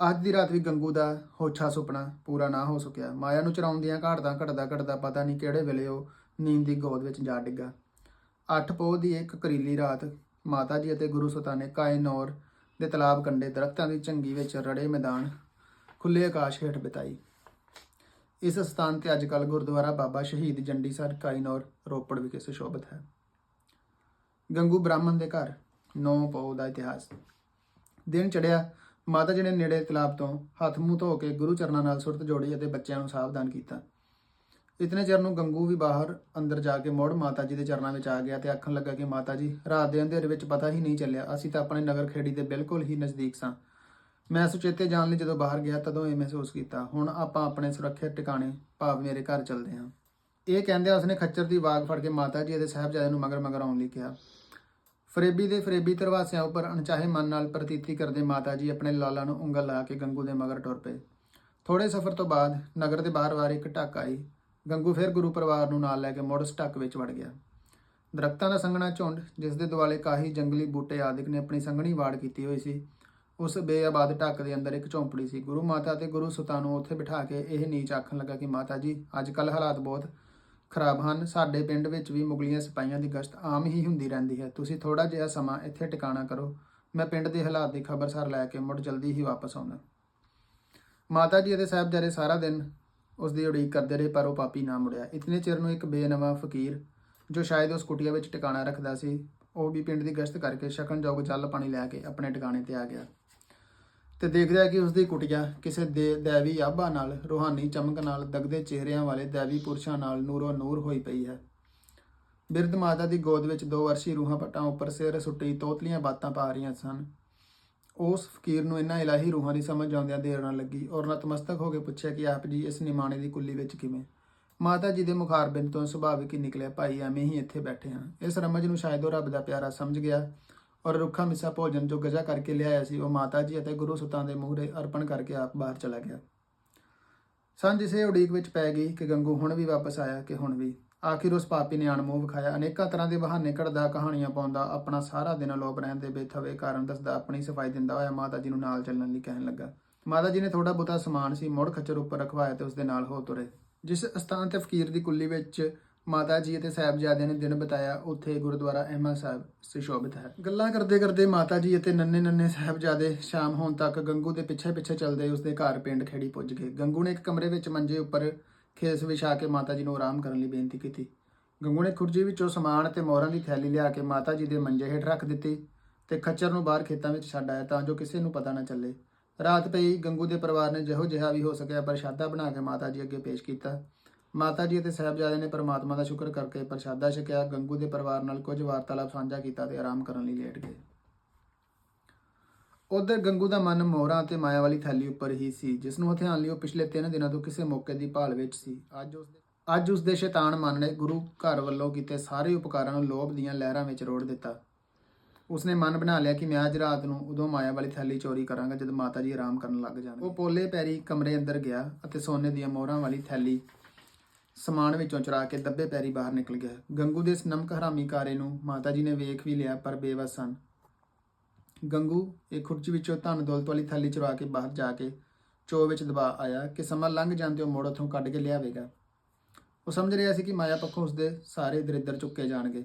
ਅੱਜ ਦੀ ਰਾਤ ਵੀ ਗੰਗੂ ਦਾ ਹੋਛਾ ਸੁਪਨਾ ਪੂਰਾ ਨਾ ਹੋ ਸਕਿਆ। ਮਾਇਆ ਨੂੰ ਚਰਾਉਣ ਦੀਆਂ ਘਾਟਾਂ ਘਟਦਾ ਘਟਦਾ ਪਤਾ ਨਹੀਂ ਕਿਹੜੇ ਵੇਲੇ ਉਹ ਨੀਂਦ ਦੀ ਗੋਦ ਵਿੱਚ ਜਾ ਡਿੱਗਾ। ਅੱਠ ਪੋਹ ਦੀ ਇੱਕ ਕਰੀਲੀ ਰਾਤ ਮਾਤਾ ਜੀ ਅਤੇ ਗੁਰੂ ਸਤਾਨੇ ਕਾਇਨੌਰ ਦੇ ਤਲਾਬ ਕੰਡੇ ਦਰਖਤਾਂ ਦੀ ਝੰਗੀ ਵਿੱਚ ਰੜੇ ਮੈਦਾਨ ਖੁੱਲੇ ਆਕਾਸ਼ ਹੇਠ ਬਿਤਾਈ। ਇਸ ਸਥਾਨ ਤੇ ਅੱਜਕੱਲ ਗੁਰਦੁਆਰਾ ਬਾਬਾ ਸ਼ਹੀਦ ਜੰਡੀਸਰ ਕਾਇਨੌਰ, ਰੋਪੜ ਵਿਖੇ ਸੁਸ਼ੋਭਿਤ ਹੈ। ਗੰਗੂ ਬ੍ਰਾਹਮਣ ਦੇ ਘਰ ਨੌ ਪੌ ਦਾ ਇਤਿਹਾਸ। ਦਿਨ ਚੜਿਆ ਮਾਤਾ ਜੀ ਨੇ ਨੇੜੇ ਤਲਾਬ ਤੋਂ ਹੱਥ ਮੂੰਹ ਧੋ ਕੇ ਗੁਰੂ ਚਰਨਾਂ ਨਾਲ ਸੁਰਤ ਜੋੜੀ ਅਤੇ ਬੱਚਿਆਂ ਨੂੰ ਸਾਵਧਾਨ ਕੀਤਾ। ਇਤਨੇ ਚਿਰ ਨੂੰ ਗੰਗੂ ਵੀ ਬਾਹਰ ਅੰਦਰ ਜਾ ਕੇ ਮੁੜ ਮਾਤਾ ਜੀ ਦੇ ਚਰਨਾਂ ਵਿੱਚ ਆ ਗਿਆ ਤੇ ਆਖਣ ਲੱਗਾ ਕਿ ਮਾਤਾ ਜੀ, ਰਾਤ ਦੇ ਅੰਧੇਰੇ ਵਿੱਚ ਪਤਾ ਹੀ ਨਹੀਂ ਚੱਲਿਆ, ਅਸੀਂ ਤਾਂ ਆਪਣੇ ਨਗਰ ਖੇੜੀ ਦੇ ਬਿਲਕੁਲ ਹੀ ਨਜ਼ਦੀਕ ਸਾਂ। ਮੈਂ ਸੁਚੇਤੇ ਜਾਣ ਲਈ ਜਦੋਂ ਬਾਹਰ ਗਿਆ ਤਦੋਂ ਇਹ ਮਹਿਸੂਸ ਕੀਤਾ, ਹੁਣ ਆਪਾਂ ਆਪਣੇ ਸੁਰੱਖਿਅਤ ਟਿਕਾਣੇ ਭਾਵ ਮੇਰੇ ਘਰ ਚੱਲਦੇ ਹਾਂ। ਇਹ ਕਹਿੰਦਿਆਂ ਉਸਨੇ ਖੱਚਰ ਦੀ ਵਾਗ ਫੜ ਕੇ ਮਾਤਾ ਜੀ ਅਤੇ ਸਾਹਿਬਜ਼ਾਦੇ ਨੂੰ ਮਗਰ ਮਗਰ ਆਉਣ ਲਈ ਕਿਹਾ। ਫਰੇਬੀ ਦੇ ਫਰੇਬੀ ਤਰਵਾਸਿਆਂ ਉੱਪਰ ਅਣਚਾਹੇ ਮਨ ਨਾਲ ਪ੍ਰਤੀਤੀ ਕਰਦੇ ਮਾਤਾ ਜੀ ਆਪਣੇ ਲਾਲਾਂ ਨੂੰ ਉਂਗਲ ਲਾ ਕੇ ਗੰਗੂ ਦੇ ਮਗਰ ਟੁਰ ਪਏ। ਥੋੜੇ ਸਫ਼ਰ ਤੋਂ ਬਾਅਦ ਨਗਰ ਦੇ ਬਾਹਰ ਵਾਰ ਇੱਕ ਢੱਕ ਆਈ। ਗੰਗੂ ਫਿਰ ਗੁਰੂ ਪਰਿਵਾਰ ਨੂੰ ਨਾਲ ਲੈ ਕੇ ਮੁੜ ਉਸ ਢੱਕ ਵਿੱਚ ਵੜ ਗਿਆ। ਦਰਖਤਾਂ ਦਾ ਸੰਘਣਾ ਝੁੰਡ, ਜਿਸ ਦੇ ਦੁਆਲੇ ਕਾਹੀ ਜੰਗਲੀ ਬੂਟੇ ਆਦਿਕ ਨੇ ਆਪਣੀ ਸੰਘਣੀ ਵਾੜ ਕੀਤੀ ਹੋਈ ਸੀ, ਉਸ ਬੇਆਬਾਦ ਢੱਕ ਦੇ ਅੰਦਰ ਇੱਕ ਝੌਂਪੜੀ ਸੀ। ਗੁਰੂ ਮਾਤਾ ਤੇ ਗੁਰੂ ਸੁਤਾਂ ਨੂੰ ਉੱਥੇ ਬਿਠਾ ਕੇ ਇਹ ਨੀਚ ਆਖਣ ਲੱਗਾ ਕਿ ਮਾਤਾ ਜੀ, ਅੱਜ ਕੱਲ ਹਾਲਾਤ ਬਹੁਤ ਖਰਾਬ ਹਨ। ਸਾਡੇ ਪਿੰਡ ਵਿੱਚ ਵੀ ਮੁਗਲੀਆਂ ਸਿਪਾਹੀਆਂ ਦੀ ਗਸ਼ਤ ਆਮ ਹੀ ਹੁੰਦੀ ਰਹਿੰਦੀ ਹੈ। ਤੁਸੀਂ ਥੋੜਾ ਜਿਹਾ ਸਮਾਂ ਇੱਥੇ ਟਿਕਾਣਾ ਕਰੋ। ਮੈਂ ਪਿੰਡ ਦੇ ਹਾਲਾਤ ਦੀ ਖਬਰਸਾਰ ਲੈ ਕੇ ਮੁੜ ਜਲਦੀ ਹੀ ਵਾਪਸ ਆਉਂਦਾ। ਮਾਤਾ ਜੀ ਅਤੇ ਸਾਹਿਬਜ਼ਾਦੇ ਸਾਰਾ ਦਿਨ ਉਸ ਦੀ ਉਡੀਕ ਕਰਦੇ ਰਹੇ, ਪਰ ਉਹ ਪਾਪੀ ਨਾ ਮੁੜਿਆ। ਇਤਨੇ ਚਿਰ ਨੂੰ ਇੱਕ ਬੇਨਵਾ ਫਕੀਰ ਜੋ ਸ਼ਾਇਦ ਉਸ ਕੁਟੀਆ ਵਿੱਚ ਟਿਕਾਣਾ ਰੱਖਦਾ ਸੀ, ਉਹ ਵੀ ਪਿੰਡ ਦੀ ਗਸ਼ਤ ਕਰਕੇ ਸ਼ਕਨ ਜੋਗ ਜਲ ਪਾਣੀ ਲੈ ਕੇ ਆਪਣੇ ਟਿਕਾਣੇ ਤੇ ਆ ਗਿਆ। ਤੇ ਦੇਖਦਾ ਕਿ ਉਸ ਦੀ ਕੁਟੀਆ ਕਿਸੇ ਦੇ ਦੇਵੀ ਆਭਾ ਨਾਲ, ਰੂਹਾਨੀ ਚਮਕ ਨਾਲ, ਦਗਦੇ ਚਿਹਰਿਆਂ ਵਾਲੇ ਦੇਵੀ ਪੁਰਸ਼ਾਂ ਨਾਲ ਨੂਰੋ ਨੂਰ ਹੋਈ ਪਈ ਹੈ। ਬਿਰਧ ਮਾਤਾ ਦੀ ਗੋਦ ਵਿੱਚ ਦੋ ਵਰਸ਼ੀ ਰੂਹਾਂ ਪਟਾਂ ਉੱਪਰ ਸਿਰ ਸੁੱਟੀ ਤੋਤਲੀਆਂ ਬਾਤਾਂ ਪਾ ਰਹੀਆਂ ਸਨ। ਉਸ ਫਕੀਰ ਨੂੰ ਇਹਨਾਂ ਇਲਾਹੀ ਰੂਹਾਂ ਦੀ ਸਮਝ ਆਉਂਦਿਆਂ ਦੇਰ ਨਾ ਲੱਗੀ ਔਰ ਨਤਮਸਤਕ ਹੋ ਕੇ ਪੁੱਛਿਆ ਕਿ ਆਪ ਜੀ ਇਸ ਨਿਮਾਣੇ ਦੀ ਕੁੱਲੀ ਵਿੱਚ ਕਿਵੇਂ? ਮਾਤਾ ਜੀ ਦੇ ਮੁਖਾਰਬਿੰਦ ਤੋਂ ਸੁਭਾਵਿਕ ਹੀ ਨਿਕਲਿਆ, ਭਾਈ ਐਵੇਂ ਹੀ ਇੱਥੇ ਬੈਠੇ ਹਾਂ। ਇਸ ਰਮਜ ਨੂੰ ਸ਼ਾਇਦ ਉਹ ਰੱਬ ਦਾ ਪਿਆਰਾ ਸਮਝ ਗਿਆ। ਔਰ ਰੁੱਖਾ ਮਿੱਸਾ ਭੋਜਨ ਜੋ ਗਜਾ ਕਰਕੇ ਲਿਆਇਆ ਸੀ, ਉਹ ਮਾਤਾ ਜੀ ਅਤੇ ਗੁਰੂ ਸੁਤਾਂ ਦੇ ਮੂਹਰੇ ਅਰਪਣ ਕਰਕੇ ਆਪ ਬਾਹਰ ਚਲਾ ਗਿਆ। ਸਾਂਝ ਇਸੇ ਉਡੀਕ ਵਿੱਚ ਪੈ ਗਈ ਕਿ ਗੰਗੂ ਹੁਣ ਵੀ ਵਾਪਸ ਆਇਆ ਕਿ ਹੁਣ ਵੀ। ਆਖਿਰ ਉਸ ਪਾਪੀ ਨੇ ਅਣਮੋਹ ਵਿਖਾਇਆ। ਅਨੇਕਾਂ ਤਰ੍ਹਾਂ ਦੇ ਬਹਾਨੇ ਘੜਦਾ ਕਹਾਣੀਆਂ ਪਾਉਂਦਾ, ਆਪਣਾ ਸਾਰਾ ਦਿਨ ਲੋਭ ਰਹਿਣ ਦੇ ਬੇਥਵੇ ਕਾਰਨ ਦੱਸਦਾ, ਆਪਣੀ ਸਫ਼ਾਈ ਦਿੰਦਾ ਹੋਇਆ ਮਾਤਾ ਜੀ ਨੂੰ ਨਾਲ ਚੱਲਣ ਲਈ ਕਹਿਣ ਲੱਗਾ। ਮਾਤਾ ਜੀ ਨੇ ਥੋੜਾ ਬਹੁਤਾ ਸਮਾਨ ਸੀ, ਮੁੜ ਖੱਚਰ ਉੱਪਰ ਰਖਵਾਇਆ ਤੇ ਉਸ ਦੇ ਨਾਲ ਹੋ ਤੁਰੇ। ਜਿਸ ਅਸਥਾਨ ਤੇ ਫਕੀਰ ਦੀ ਕੁੱਲੀ ਵਿੱਚ ਮਾਤਾ ਜੀ ਅਤੇ ਸਾਹਿਬਜ਼ਾਦਿਆਂ ਨੇ ਦਿਨ ਬਿਤਾਇਆ ਉੱਥੇ ਗੁਰਦੁਆਰਾ ਅਹਿਮਦ ਸਾਹਿਬ ਸੁਸ਼ੋਭਿਤ ਹੈ। ਗੱਲਾਂ ਕਰਦੇ ਕਰਦੇ ਮਾਤਾ ਜੀ ਅਤੇ ਨੰਨੇ ਨੰਨੇ ਸਾਹਿਬਜ਼ਾਦੇ ਸ਼ਾਮ ਹੋਣ ਤੱਕ ਗੰਗੂ ਦੇ ਪਿੱਛੇ ਪਿੱਛੇ ਚੱਲਦੇ ਉਸਦੇ ਘਰ ਪਿੰਡ ਖੇੜੀ ਪੁੱਜ ਗਏ। ਗੰਗੂ ਨੇ ਇੱਕ ਕਮਰੇ ਵਿੱਚ ਮੰਜੇ ਉੱਪਰ ਖੇਸ ਵਿਛਾ ਕੇ ਮਾਤਾ ਜੀ ਨੂੰ ਆਰਾਮ ਕਰਨ ਲਈ ਬੇਨਤੀ ਕੀਤੀ। ਗੰਗੂ ਨੇ ਖੁਰਜੀ ਵਿੱਚੋਂ ਸਮਾਨ ਤੇ ਮੋਹਰਾਂ ਦੀ ਥੈਲੀ ਲਿਆ ਕੇ ਮਾਤਾ ਜੀ ਦੇ ਮੰਜੇ ਹੇਠ ਰੱਖ ਦਿੱਤੀ ਤੇ ਖੱਚਰ ਨੂੰ ਬਾਹਰ ਖੇਤਾਂ ਵਿੱਚ ਛੱਡ ਆਇਆ ਤਾਂ ਜੋ ਕਿਸੇ ਨੂੰ ਪਤਾ ਨਾ ਚੱਲੇ। ਰਾਤ ਪਈ, ਗੰਗੂ ਦੇ ਪਰਿਵਾਰ ਨੇ ਜਿਹੋ ਜਿਹਾ ਵੀ ਹੋ ਸਕਿਆ ਪ੍ਰਸ਼ਾਦਾ ਬਣਾ ਕੇ ਮਾਤਾ ਜੀ ਅੱਗੇ ਪੇਸ਼ ਕੀਤਾ। ਮਾਤਾ ਜੀ ਅਤੇ ਸਾਹਿਬਜ਼ਾਦੇ ਨੇ ਪਰਮਾਤਮਾ ਦਾ ਸ਼ੁਕਰ ਕਰਕੇ ਪ੍ਰਸ਼ਾਦਾ ਛਕਿਆ, ਗੰਗੂ ਦੇ ਪਰਿਵਾਰ ਨਾਲ ਕੁਝ ਵਾਰਤਾਲਾਪ ਸਾਂਝਾ ਕੀਤਾ ਤੇ ਆਰਾਮ ਕਰਨ ਲਈ ਲੇਟ ਗਏ। ਉਧਰ ਗੰਗੂ ਦਾ ਮਨ ਮੋਹਰਾਂ ਤੇ ਮਾਇਆ ਵਾਲੀ ਥੈਲੀ ਉੱਪਰ ਹੀ ਸੀ ਜਿਸ ਨੂੰ ਹਥਿਆਣ ਲਈ ਉਹ ਪਿਛਲੇ 3 ਦਿਨਾਂ ਤੋਂ ਕਿਸੇ ਮੌਕੇ ਦੀ ਭਾਲ ਵਿੱਚ ਸੀ। ਅੱਜ ਉਸ ਦੇ ਅੱਜ ਉਸ ਦੇ ਸ਼ੈਤਾਨ ਮਨ ਨੇ ਗੁਰੂ ਘਰ ਵੱਲੋਂ ਕੀਤੇ ਸਾਰੇ ਉਪਕਾਰਾਂ ਨੂੰ ਲੋਭ ਦੀਆਂ ਲਹਿਰਾਂ ਵਿੱਚ ਰੋੜ ਦਿੱਤਾ। ਉਸਨੇ ਮਨ ਬਣਾ ਲਿਆ ਕਿ ਮੈਂ ਅੱਜ ਰਾਤ ਨੂੰ ਉਦੋਂ ਮਾਇਆ ਵਾਲੀ ਥੈਲੀ ਚੋਰੀ ਕਰਾਂਗਾ ਜਦ ਮਾਤਾ ਜੀ ਆਰਾਮ ਕਰਨ ਲੱਗ ਜਾਣਗੇ ਉਹ ਪੋਲੇ ਪੈਰੀ ਕਮਰੇ ਅੰਦਰ ਗਿਆ ਅਤੇ ਸੋਨੇ ਦੀਆਂ ਮੋਹਰਾਂ ਵਾਲੀ ਥੈਲੀ ਸਮਾਨ ਵਿੱਚੋਂ ਚੁਰਾ ਕੇ ਦੱਬੇ ਪੈਰੀ ਬਾਹਰ ਨਿਕਲ ਗਿਆ। ਗੰਗੂ ਦੇ ਇਸ ਨਮਕ ਹਰਾਮੀ ਕਾਰੇ ਨੂੰ ਮਾਤਾ ਜੀ ਨੇ ਵੇਖ ਵੀ ਲਿਆ, ਪਰ ਬੇਵਸ ਸਨ। ਗੰਗੂ, ਇਹ ਖੁਰਚੀ ਵਿੱਚੋਂ ਧਨ ਦੌਲਤ ਵਾਲੀ ਥੈਲੀ ਚੁਰਾ ਕੇ ਬਾਹਰ ਜਾ ਕੇ ਚੋ ਵਿੱਚ ਦਬਾ ਆਇਆ ਕਿ ਸਮਾਂ ਲੰਘ ਜਾਂਦੇ ਉਹ ਮੋੜ ਉੱਥੋਂ ਕੱਢ ਕੇ ਲਿਆਵੇਗਾ। ਉਹ ਸਮਝ ਰਿਹਾ ਸੀ ਕਿ ਮਾਇਆ ਪੱਖੋਂ ਉਸਦੇ ਸਾਰੇ ਦਰਿੱਦਰ ਚੁੱਕੇ ਜਾਣਗੇ।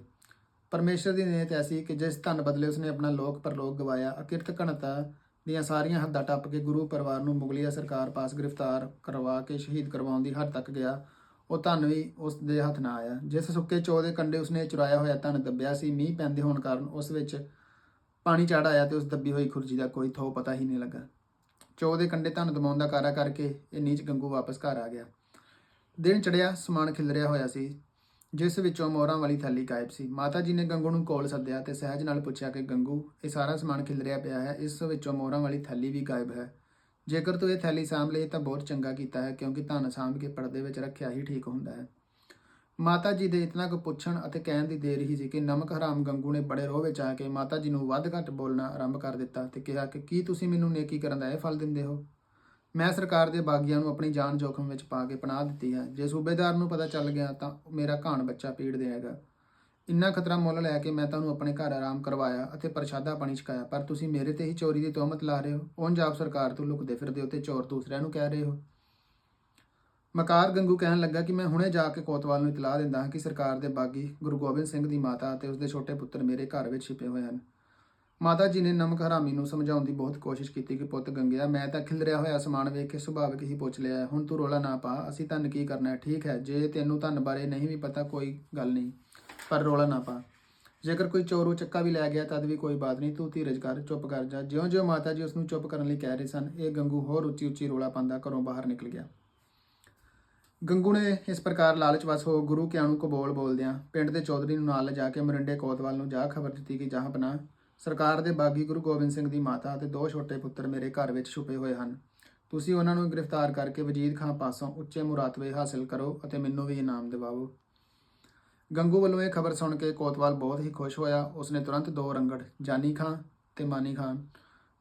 ਪਰਮੇਸ਼ਰ ਦੀ ਨੀਤ ਐਸੀ ਕਿ ਜਿਸ ਧਨ ਬਦਲੇ ਉਸਨੇ ਆਪਣਾ ਲੋਕ ਪਰਲੋਕ ਗਵਾਇਆ, ਅਕਿਰਤ ਘਣਤਾ ਦੀਆਂ ਸਾਰੀਆਂ ਹੱਦਾਂ ਟੱਪ ਕੇ ਗੁਰੂ ਪਰਿਵਾਰ ਨੂੰ ਮੁਗਲਿਆ ਸਰਕਾਰ ਪਾਸ ਗ੍ਰਿਫਤਾਰ ਕਰਵਾ ਕੇ ਸ਼ਹੀਦ ਕਰਵਾਉਣ ਦੀ ਹੱਦ ਤੱਕ ਗਿਆ ਉਹ ਧਨ ਵੀ ਉਸ ਦੇ ਹੱਥ ਨਾ ਆਇਆ। ਜਿਸ ਸੁੱਕੇ ਚੋ ਦੇ ਕੰਡੇ ਉਸਨੇ ਚੁਰਾਇਆ ਹੋਇਆ ਧਨ ਦੱਬਿਆ ਸੀ, ਮੀਂਹ ਪੈਂਦੇ ਹੋਣ ਕਾਰਨ ਉਸ ਵਿੱਚ ਪਾਣੀ ਚੜ ਆਇਆ ਤੇ ਉਸ ਦੱਬੀ ਹੋਈ ਖੁਰਜੀ ਦਾ ਕੋਈ ਥੋ ਪਤਾ ਹੀ ਨਹੀਂ ਲੱਗਾ। ਚੋ ਦੇ ਕੰਡੇ ਧਨ ਦਮਾਉਣ ਦਾ ਕਾਰਾ ਕਰਕੇ ਇਹ ਨੀਚ ਗੰਗੂ ਵਾਪਸ ਘਰ ਆ ਗਿਆ। ਦਿਨ ਚੜਿਆ ਸਮਾਨ ਖਿਲਰਿਆ ਹੋਇਆ ਸੀ, ਜਿਸ ਵਿੱਚੋਂ ਮੋਹਰਾਂ ਵਾਲੀ ਥੈਲੀ ਗਾਇਬ ਸੀ। ਮਾਤਾ ਜੀ ਨੇ ਗੰਗੂ ਨੂੰ ਕੋਲ ਸੱਦਿਆ ਤੇ ਸਹਿਜ ਨਾਲ ਪੁੱਛਿਆ ਕਿ, ਗੰਗੂ, ਇਹ ਸਾਰਾ ਸਮਾਨ ਖਿਲਰਿਆ ਪਿਆ ਹੈ, ਇਸ ਵਿੱਚੋਂ ਮੋਹਰਾਂ ਵਾਲੀ ਥੈਲੀ ਵੀ ਗਾਇਬ ਹੈ। ਜੇਕਰ ਤੂੰ ਇਹ ਥੈਲੀ ਸਾਂਭ ਲਈ ਤਾਂ ਬਹੁਤ ਚੰਗਾ ਕੀਤਾ ਹੈ, ਕਿਉਂਕਿ ਧਨ ਸਾਂਭ ਕੇ ਪਰਦੇ ਵਿੱਚ ਰੱਖਿਆ ਹੀ ਠੀਕ ਹੁੰਦਾ ਹੈ। ਮਾਤਾ ਜੀ ਦੇ ਇਤਨਾ ਕੁ ਪੁੱਛਣ ਅਤੇ ਕਹਿਣ ਦੀ ਦੇਰ ਹੀ ਸੀ ਕਿ ਨਮਕ ਹਰਾਮ ਗੰਗੂ ਨੇ ਬੜੇ ਰੋਹ ਵਿੱਚ ਆ ਕੇ ਮਾਤਾ ਜੀ ਨੂੰ ਵੱਧ ਘੱਟ ਬੋਲਣਾ ਆਰੰਭ ਕਰ ਦਿੱਤਾ ਤੇ ਕਿਹਾ ਕਿ ਕੀ ਤੁਸੀਂ ਮੈਨੂੰ ਨੇਕੀ ਕਰਨ ਦਾ ਇਹ ਫਲ ਦਿੰਦੇ ਹੋ? ਮੈਂ ਸਰਕਾਰ ਦੇ ਬਾਗੀਆਂ ਨੂੰ ਆਪਣੀ ਜਾਨ ਜੋਖਮ ਵਿੱਚ ਪਾ ਕੇ ਪਨਾਹ ਦਿੱਤੀ ਹੈ। ਜੇ ਸੂਬੇਦਾਰ ਨੂੰ ਪਤਾ ਚੱਲ ਗਿਆ ਤਾਂ ਮੇਰਾ ਘਾਣ ਬੱਚਾ ਪੀੜ ਦੇਗਾ ਇੰਨਾ ਖਤਰਾ ਮੁੱਲ ਲੈ ਕੇ ਮੈਂ ਤੁਹਾਨੂੰ ਆਪਣੇ ਘਰ ਆਰਾਮ ਕਰਵਾਇਆ ਅਤੇ ਪ੍ਰਸ਼ਾਦਾ ਪਾਣੀ ਛਕਾਇਆ। ਪਰ ਤੁਸੀਂ ਮੇਰੇ ਤੇ ਹੀ ਚੋਰੀ ਦੀ ਤੋਹਮਤ ਲਾ ਰਹੇ ਹੋ। ਉਂਝ ਆਪ ਸਰਕਾਰ ਤੋਂ ਲੁਕਦੇ ਫਿਰਦੇ ਹੋ ਤੇ ਚੋਰ ਦੂਸਰਿਆਂ ਨੂੰ ਕਹਿ ਰਹੇ ਹੋ। ਮਕਾਰ ਗੰਗੂ ਕਹਿਣ ਲੱਗਾ ਕਿ ਮੈਂ ਹੁਣੇ ਜਾ ਕੇ ਕੋਤਵਾਲ ਨੂੰ ਇਤਲਾਹ ਦਿੰਦਾ ਹਾਂ ਕਿ ਸਰਕਾਰ ਦੇ ਬਾਗੀ ਗੁਰੂ ਗੋਬਿੰਦ ਸਿੰਘ ਦੀ ਮਾਤਾ ਅਤੇ ਉਸਦੇ ਛੋਟੇ ਪੁੱਤਰ ਮੇਰੇ ਘਰ ਵਿੱਚ ਛਿਪੇ ਹੋਏ ਹਨ। ਮਾਤਾ ਜੀ ਨੇ ਨਮਕ ਹਰਾਮੀ ਨੂੰ ਸਮਝਾਉਣ ਦੀ ਬਹੁਤ ਕੋਸ਼ਿਸ਼ ਕੀਤੀ ਕਿ ਪੁੱਤ ਗੰਗਿਆ, ਮੈਂ ਤਾਂ ਖਿਲਰਿਆ ਹੋਇਆ ਸਮਾਨ ਵੇਖ ਕੇ ਸੁਭਾਵਿਕ ਹੀ ਪੁੱਛ ਲਿਆ ਹੁਣ ਤੂੰ ਰੋਲਾ ਨਾ ਪਾ, ਅਸੀਂ ਧਨ ਕੀ ਕਰਨਾ ਠੀਕ ਹੈ, ਜੇ ਤੈਨੂੰ ਧਨ ਬਾਰੇ ਨਹੀਂ ਵੀ ਪਤਾ, ਕੋਈ ਗੱਲ ਨਹੀਂ। ਪਰ ਰੋਲਾ ਨਾ ਪਾ। ਜੇਕਰ ਕੋਈ ਚੋਰੂ ਚੱਕਾ ਵੀ ਲੈ ਗਿਆ, ਤਦ ਵੀ ਕੋਈ ਬਾਤ ਨਹੀਂ। ਤੂੰ ਧੀਰਜ ਕਰ, ਚੁੱਪ ਕਰ ਜਾ। ਜਿਉਂ-ਜਿਉਂ ਮਾਤਾ ਜੀ ਉਸ ਨੂੰ ਚੁੱਪ ਕਰਨ ਲਈ ਕਹਿ ਰਹੇ ਸਨ, ਇਹ ਗੰਗੂ ਹੋਰ ਉੱਚੀ-ਉੱਚੀ ਰੋਲਾ ਪਾਉਂਦਾ ਘਰੋਂ ਬਾਹਰ ਨਿਕਲ ਗਿਆ। ਗੰਗੂ ਨੇ ਇਸ ਪ੍ਰਕਾਰ ਲਾਲਚਵਸ ਹੋ ਗੁਰੂ ਕਿਆਣੂ ਨੂੰ ਕਬੋਲ ਬੋਲਦਿਆਂ ਪਿੰਡ ਦੇ ਚੌਧਰੀ ਨੂੰ ਨਾਲ ਲਿਜਾ ਕੇ ਮਰਿੰਡੇ ਕੋਤਵਾਲ ਨੂੰ ਜਾ ਖਬਰ ਦਿੱਤੀ ਕਿ ਜਹਾਂਪਨਾ ਸਰਕਾਰ ਦੇ ਬਾਗੀ ਗੁਰੂ ਗੋਬਿੰਦ ਸਿੰਘ ਦੀ ਮਾਤਾ ਅਤੇ ਦੋ ਛੋਟੇ ਪੁੱਤਰ ਮੇਰੇ ਘਰ ਵਿੱਚ ਛੁਪੇ ਹੋਏ ਹਨ। ਤੁਸੀਂ ਉਹਨਾਂ ਨੂੰ ਗ੍ਰਿਫਤਾਰ ਕਰਕੇ ਵਜੀਦ ਖਾਂ ਪਾਸੋਂ ਉੱਚੇ ਮੁਰਾਤਵੇ ਹਾਸਲ ਕਰੋ ਅਤੇ ਮੈਨੂੰ ਵੀ ਇਨਾਮ ਦਿਵਾਓ। ਗੰਗੂ ਵੱਲੋਂ ਇਹ ਖਬਰ ਸੁਣ ਕੇ ਕੋਤਵਾਲ ਬਹੁਤ ਹੀ ਖੁਸ਼ ਹੋਇਆ। ਉਸਨੇ ਤੁਰੰਤ ਦੋ ਰੰਗੜ, ਜਾਨੀ ਖਾਂ ਤੇ ਮਾਨੀ ਖਾਂ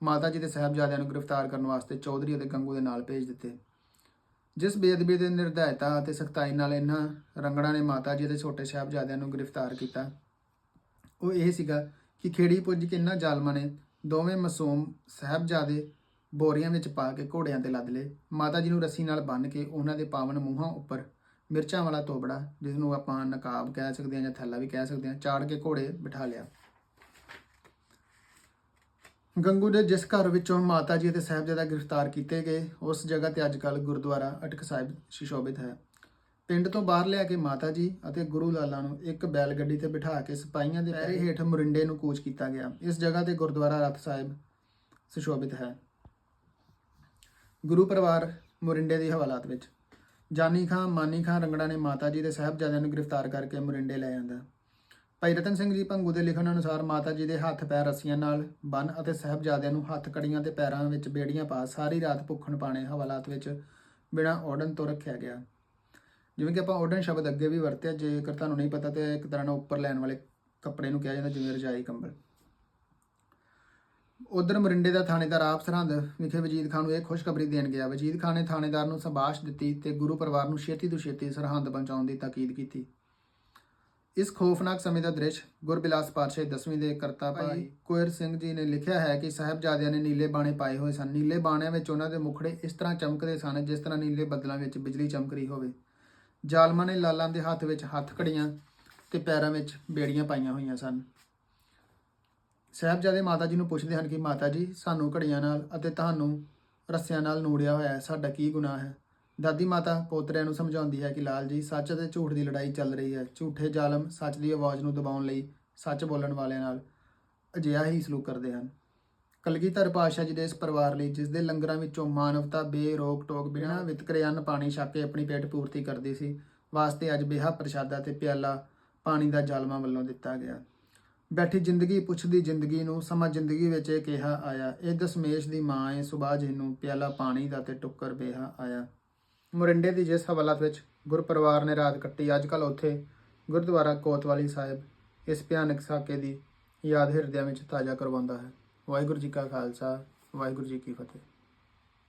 ਮਾਤਾ ਜੀ ਦੇ ਸਾਹਿਬਜ਼ਾਦਿਆਂ ਨੂੰ ਗ੍ਰਿਫਤਾਰ ਕਰਨ ਵਾਸਤੇ ਚੌਧਰੀ ਅਤੇ ਗੰਗੂ ਦੇ ਨਾਲ ਭੇਜ ਦਿੱਤੇ। ਜਿਸ ਬੇਅਦਬੀ ਦੇ ਨਿਰਦੈਤਾ ਅਤੇ ਸਖਤਾਈ ਨਾਲ ਇਹਨਾਂ ਰੰਗੜਾਂ ਨੇ ਮਾਤਾ ਜੀ ਦੇ ਛੋਟੇ ਸਾਹਿਬਜ਼ਾਦਿਆਂ ਨੂੰ ਗ੍ਰਿਫਤਾਰ ਕੀਤਾ। ਉਹ ਇਹ ਸੀਗਾ ਕਿ ਖੇੜੀ ਪੁੱਜ ਕੇ ਇਹਨਾਂ ਜ਼ਾਲਮਾਂ ਨੇ, ਦੋਵੇਂ ਮਾਸੂਮ ਸਾਹਿਬਜ਼ਾਦੇ ਬੋਰੀਆਂ ਵਿੱਚ ਪਾ ਕੇ ਘੋੜਿਆਂ ਤੇ ਲੱਦ ਲਏ। ਮਾਤਾ ਜੀ ਨੂੰ ਰੱਸੀ ਨਾਲ ਬੰਨ੍ਹ ਕੇ ਉਹਨਾਂ ਦੇ ਪਾਵਨ ਮੂੰਹਾਂ ਉੱਪਰ ਮਿਰਚਾਂ ਵਾਲਾ ਤੋਬੜਾ ਜਿਸ ਨੂੰ ਆਪਾਂ ਨਕਾਬ ਕਹਿ ਸਕਦੇ ਹਾਂ ਜਾਂ ਥੈਲਾ ਵੀ ਕਹਿ ਸਕਦੇ ਹਾਂ, ਚਾੜ ਕੇ ਘੋੜੇ ਬਿਠਾ ਲਿਆ। ਗੰਗੂ ਦੇ ਜਿਸ ਘਰ ਵਿੱਚੋਂ ਮਾਤਾ ਜੀ ਅਤੇ ਸਾਹਿਬਜ਼ਾਦਾ ਗ੍ਰਿਫਤਾਰ ਕੀਤੇ ਗਏ, ਉਸ ਜਗ੍ਹਾ ਤੇ ਅੱਜ ਅੱਜਕੱਲ ਗੁਰਦੁਆਰਾ ਅਟਕ ਸਾਹਿਬ ਸੁਸ਼ੋਭਿਤ ਹੈ। ਪਿੰਡ ਤੋਂ ਬਾਹਰ ਲਿਆ ਕੇ ਮਾਤਾ ਜੀ ਅਤੇ ਗੁਰੂ ਲਾਲਾ ਨੂੰ ਇੱਕ ਬੈਲ ਗੱਡੀ ਤੇ ਬਿਠਾ ਕੇ ਸਿਪਾਹੀਆਂ ਦੇ ਪੈਰੇ ਹੇਠ ਮੁਰਿੰਡੇ ਨੂੰ ਕੂਚ ਕੀਤਾ ਗਿਆ। ਇਸ ਜਗ੍ਹਾ ਤੇ ਗੁਰਦੁਆਰਾ ਰਤ ਸਾਹਿਬ ਸੁਸ਼ੋਭਿਤ ਹੈ। ਗੁਰੂ ਪਰਿਵਾਰ ਮੁਰਿੰਡੇ ਦੀ ਹਵਾਲਾਤ ਵਿੱਚ। ਜਾਨੀ ਖਾਂ, ਮਾਨੀ ਖਾਂ ਰੰਗੜਾ ਨੇ ਮਾਤਾ ਜੀ ਦੇ ਸਾਹਿਬਜ਼ਾਦਿਆਂ ਨੂੰ ਗ੍ਰਿਫਤਾਰ ਕਰਕੇ ਮੋਰਿੰਡੇ ਲੈ ਜਾਂਦਾ ਭਾਈ ਰਤਨ ਸਿੰਘ ਜੀ ਭੰਗੂ ਦੇ ਲਿਖਣ ਅਨੁਸਾਰ ਮਾਤਾ ਜੀ ਦੇ ਹੱਥ ਪੈਰ ਰੱਸੀਆਂ ਨਾਲ, ਬੰਨ ਅਤੇ ਸਾਹਿਬਜ਼ਾਦਿਆਂ ਨੂੰ ਹੱਥ ਕੜੀਆਂ ਤੇ ਪੈਰਾਂ ਵਿੱਚ ਬੇੜੀਆਂ ਪਾ ਸਾਰੀ ਰਾਤ ਭੁੱਖਣ ਪਾਣੇ ਹਵਾਲਾਤ ਵਿੱਚ ਬਿਨਾਂ ਓੜਨ ਤੋਂ ਰੱਖਿਆ ਗਿਆ। ਜਿਵੇਂ ਕਿ ਆਪਾਂ ਓੜਨ ਸ਼ਬਦ ਅੱਗੇ ਵੀ ਵਰਤਿਆ, ਜੇਕਰ ਤੁਹਾਨੂੰ ਨਹੀਂ ਪਤਾ ਤੇ ਇੱਕ ਤਰ੍ਹਾਂ ਨਾਲ ਉੱਪਰ ਲੈਣ ਵਾਲੇ ਕੱਪੜੇ ਨੂੰ ਕਿਹਾ ਜਾਂਦਾ ਜਿਵੇਂ ਰਜਾਈ, ਕੰਬਲ। ਉਧਰ ਮਰਿੰਡੇ ਦਾ ਥਾਣੇਦਾਰ ਆਪ ਸਰਹੰਦ ਵਿਖੇ ਵਜੀਦ ਖਾਨ ਨੂੰ ਇਹ ਖੁਸ਼ਖਬਰੀ ਦੇਣ ਗਿਆ। ਵਜੀਦ ਖਾਨ ਨੇ ਥਾਣੇਦਾਰ ਨੂੰ ਸੰਬਾਸ਼ ਦਿੱਤੀ ਤੇ ਗੁਰੂ ਪਰਿਵਾਰ ਨੂੰ ਛੇਤੀ ਤੋਂ ਛੇਤੀ ਸਰਹੰਦ ਪਹੁੰਚਾਉਣ ਦੀ ਤਾਕੀਦ ਕੀਤੀ। ਇਸ ਖੌਫਨਾਕ ਸਮੇਂ ਦਾ ਦ੍ਰਿਸ਼ ਗੁਰਬਿਲਾਸ ਪਾਤਸ਼ਾਹ ਦਸਵੀਂ ਦੇ ਕਰਤਾ ਭਾਈ। ਕੋਇਰ ਸਿੰਘ ਜੀ ਨੇ ਲਿਖਿਆ ਹੈ ਕਿ ਸਾਹਿਬਜ਼ਾਦਿਆਂ ਨੇ ਨੀਲੇ ਬਾਣੇ ਪਾਏ ਹੋਏ ਸਨ। ਨੀਲੇ ਬਾਣਿਆਂ ਵਿੱਚ ਉਹਨਾਂ ਦੇ ਮੁਖੜੇ ਇਸ ਤਰ੍ਹਾਂ ਚਮਕਦੇ ਸਨ ਜਿਸ ਤਰ੍ਹਾਂ ਨੀਲੇ ਬੱਦਲਾਂ ਵਿੱਚ ਬਿਜਲੀ ਚਮਕ ਰਹੀ ਹੋਵੇ। ਜ਼ਾਲਮਾਂ ਨੇ ਲਾਲਾਂ ਦੇ ਹੱਥ ਵਿੱਚ ਹੱਥ ਘੜੀਆਂ ਤੇ ਪੈਰਾਂ ਵਿੱਚ ਬੇੜੀਆਂ ਪਾਈਆਂ ਹੋਈਆਂ ਸਨ। ਸਾਹਿਬਜ਼ਾਦੇ ਮਾਤਾ ਜੀ ਨੂੰ ਪੁੱਛਦੇ ਹਨ ਕਿ ਮਾਤਾ ਜੀ, ਸਾਨੂੰ ਘੜੀਆਂ ਨਾਲ ਅਤੇ ਤੁਹਾਨੂੰ ਰੱਸਿਆਂ ਨਾਲ ਨੂੜਿਆ ਹੋਇਆ ਹੈ, ਸਾਡਾ ਕੀ ਗੁਨਾਹ ਹੈ? ਦਾਦੀ ਮਾਤਾ ਪੋਤਰਿਆਂ ਨੂੰ ਸਮਝਾਉਂਦੀ ਹੈ ਕਿ ਲਾਲ ਜੀ, ਸੱਚ ਅਤੇ ਝੂਠ ਦੀ ਲੜਾਈ ਚੱਲ ਰਹੀ ਹੈ। ਝੂਠੇ ਜ਼ਾਲਮ ਸੱਚ ਦੀ ਆਵਾਜ਼ ਨੂੰ ਦਬਾਉਣ ਲਈ ਸੱਚ ਬੋਲਣ ਵਾਲਿਆਂ ਨਾਲ ਅਜਿਹਾ ਹੀ ਸਲੂਕ ਕਰਦੇ ਹਨ। ਕਲਗੀਧਰ ਪਾਤਸ਼ਾਹ ਜੀ ਦੇ ਇਸ ਪਰਿਵਾਰ ਲਈ, ਜਿਸ ਦੇ ਲੰਗਰਾਂ ਵਿੱਚੋਂ ਮਾਨਵਤਾ, ਬੇਰੋਕ ਟੋਕ, ਬਿਨਾਂ ਵਿਤਕਰੇ ਅੰਨ ਪਾਣੀ ਛਕ ਕੇ ਆਪਣੀ ਪੇਟ ਪੂਰਤੀ ਕਰਦੀ ਸੀ, ਵਾਸਤੇ ਅੱਜ ਬੇਹਾ ਪ੍ਰਸ਼ਾਦਾ ਤੇ ਪਿਆਲਾ ਪਾਣੀ ਦਾ ਜ਼ਾਲਮਾਂ ਵੱਲੋਂ ਦਿੱਤਾ ਗਿਆ। ਬੈਠੀ ਜ਼ਿੰਦਗੀ ਪੁੱਛਦੀ ਜ਼ਿੰਦਗੀ ਨੂੰ, ਸਮਾਂ ਜ਼ਿੰਦਗੀ ਵਿੱਚ ਇਹ ਕਿਹਾ ਆਇਆ, ਇਹ ਦਸਮੇਸ਼ ਦੀ ਮਾਂ ਏ, ਸੁਬਾਹ ਜਿਹਨੂੰ ਪਿਆਲਾ ਪਾਣੀ ਦਾ ਤੇ ਟੁੱਕਰ ਬੇਹਾ ਆਇਆ। ਮੁਰਿੰਡੇ ਦੀ ਜਿਸ ਹਵਾਲਾਤ ਵਿੱਚ ਗੁਰਪਰਿਵਾਰ ਨੇ ਰਾਤ ਕੱਟੀ ਅੱਜ ਕੱਲ ਉੱਥੇ ਗੁਰਦੁਆਰਾ ਕੋਤਵਾਲੀ ਸਾਹਿਬ, ਇਸ ਭਿਆਨਕ ਸਾਕੇ ਦੀ ਯਾਦ ਹਿਰਦਿਆਂ ਵਿੱਚ ਤਾਜ਼ਾ ਕਰਵਾਉਂਦਾ ਹੈ। ਵਾਹਿਗੁਰੂ ਜੀ ਕਾ ਖਾਲਸਾ, ਵਾਹਿਗੁਰੂ ਜੀ ਕੀ ਫਤਿਹ।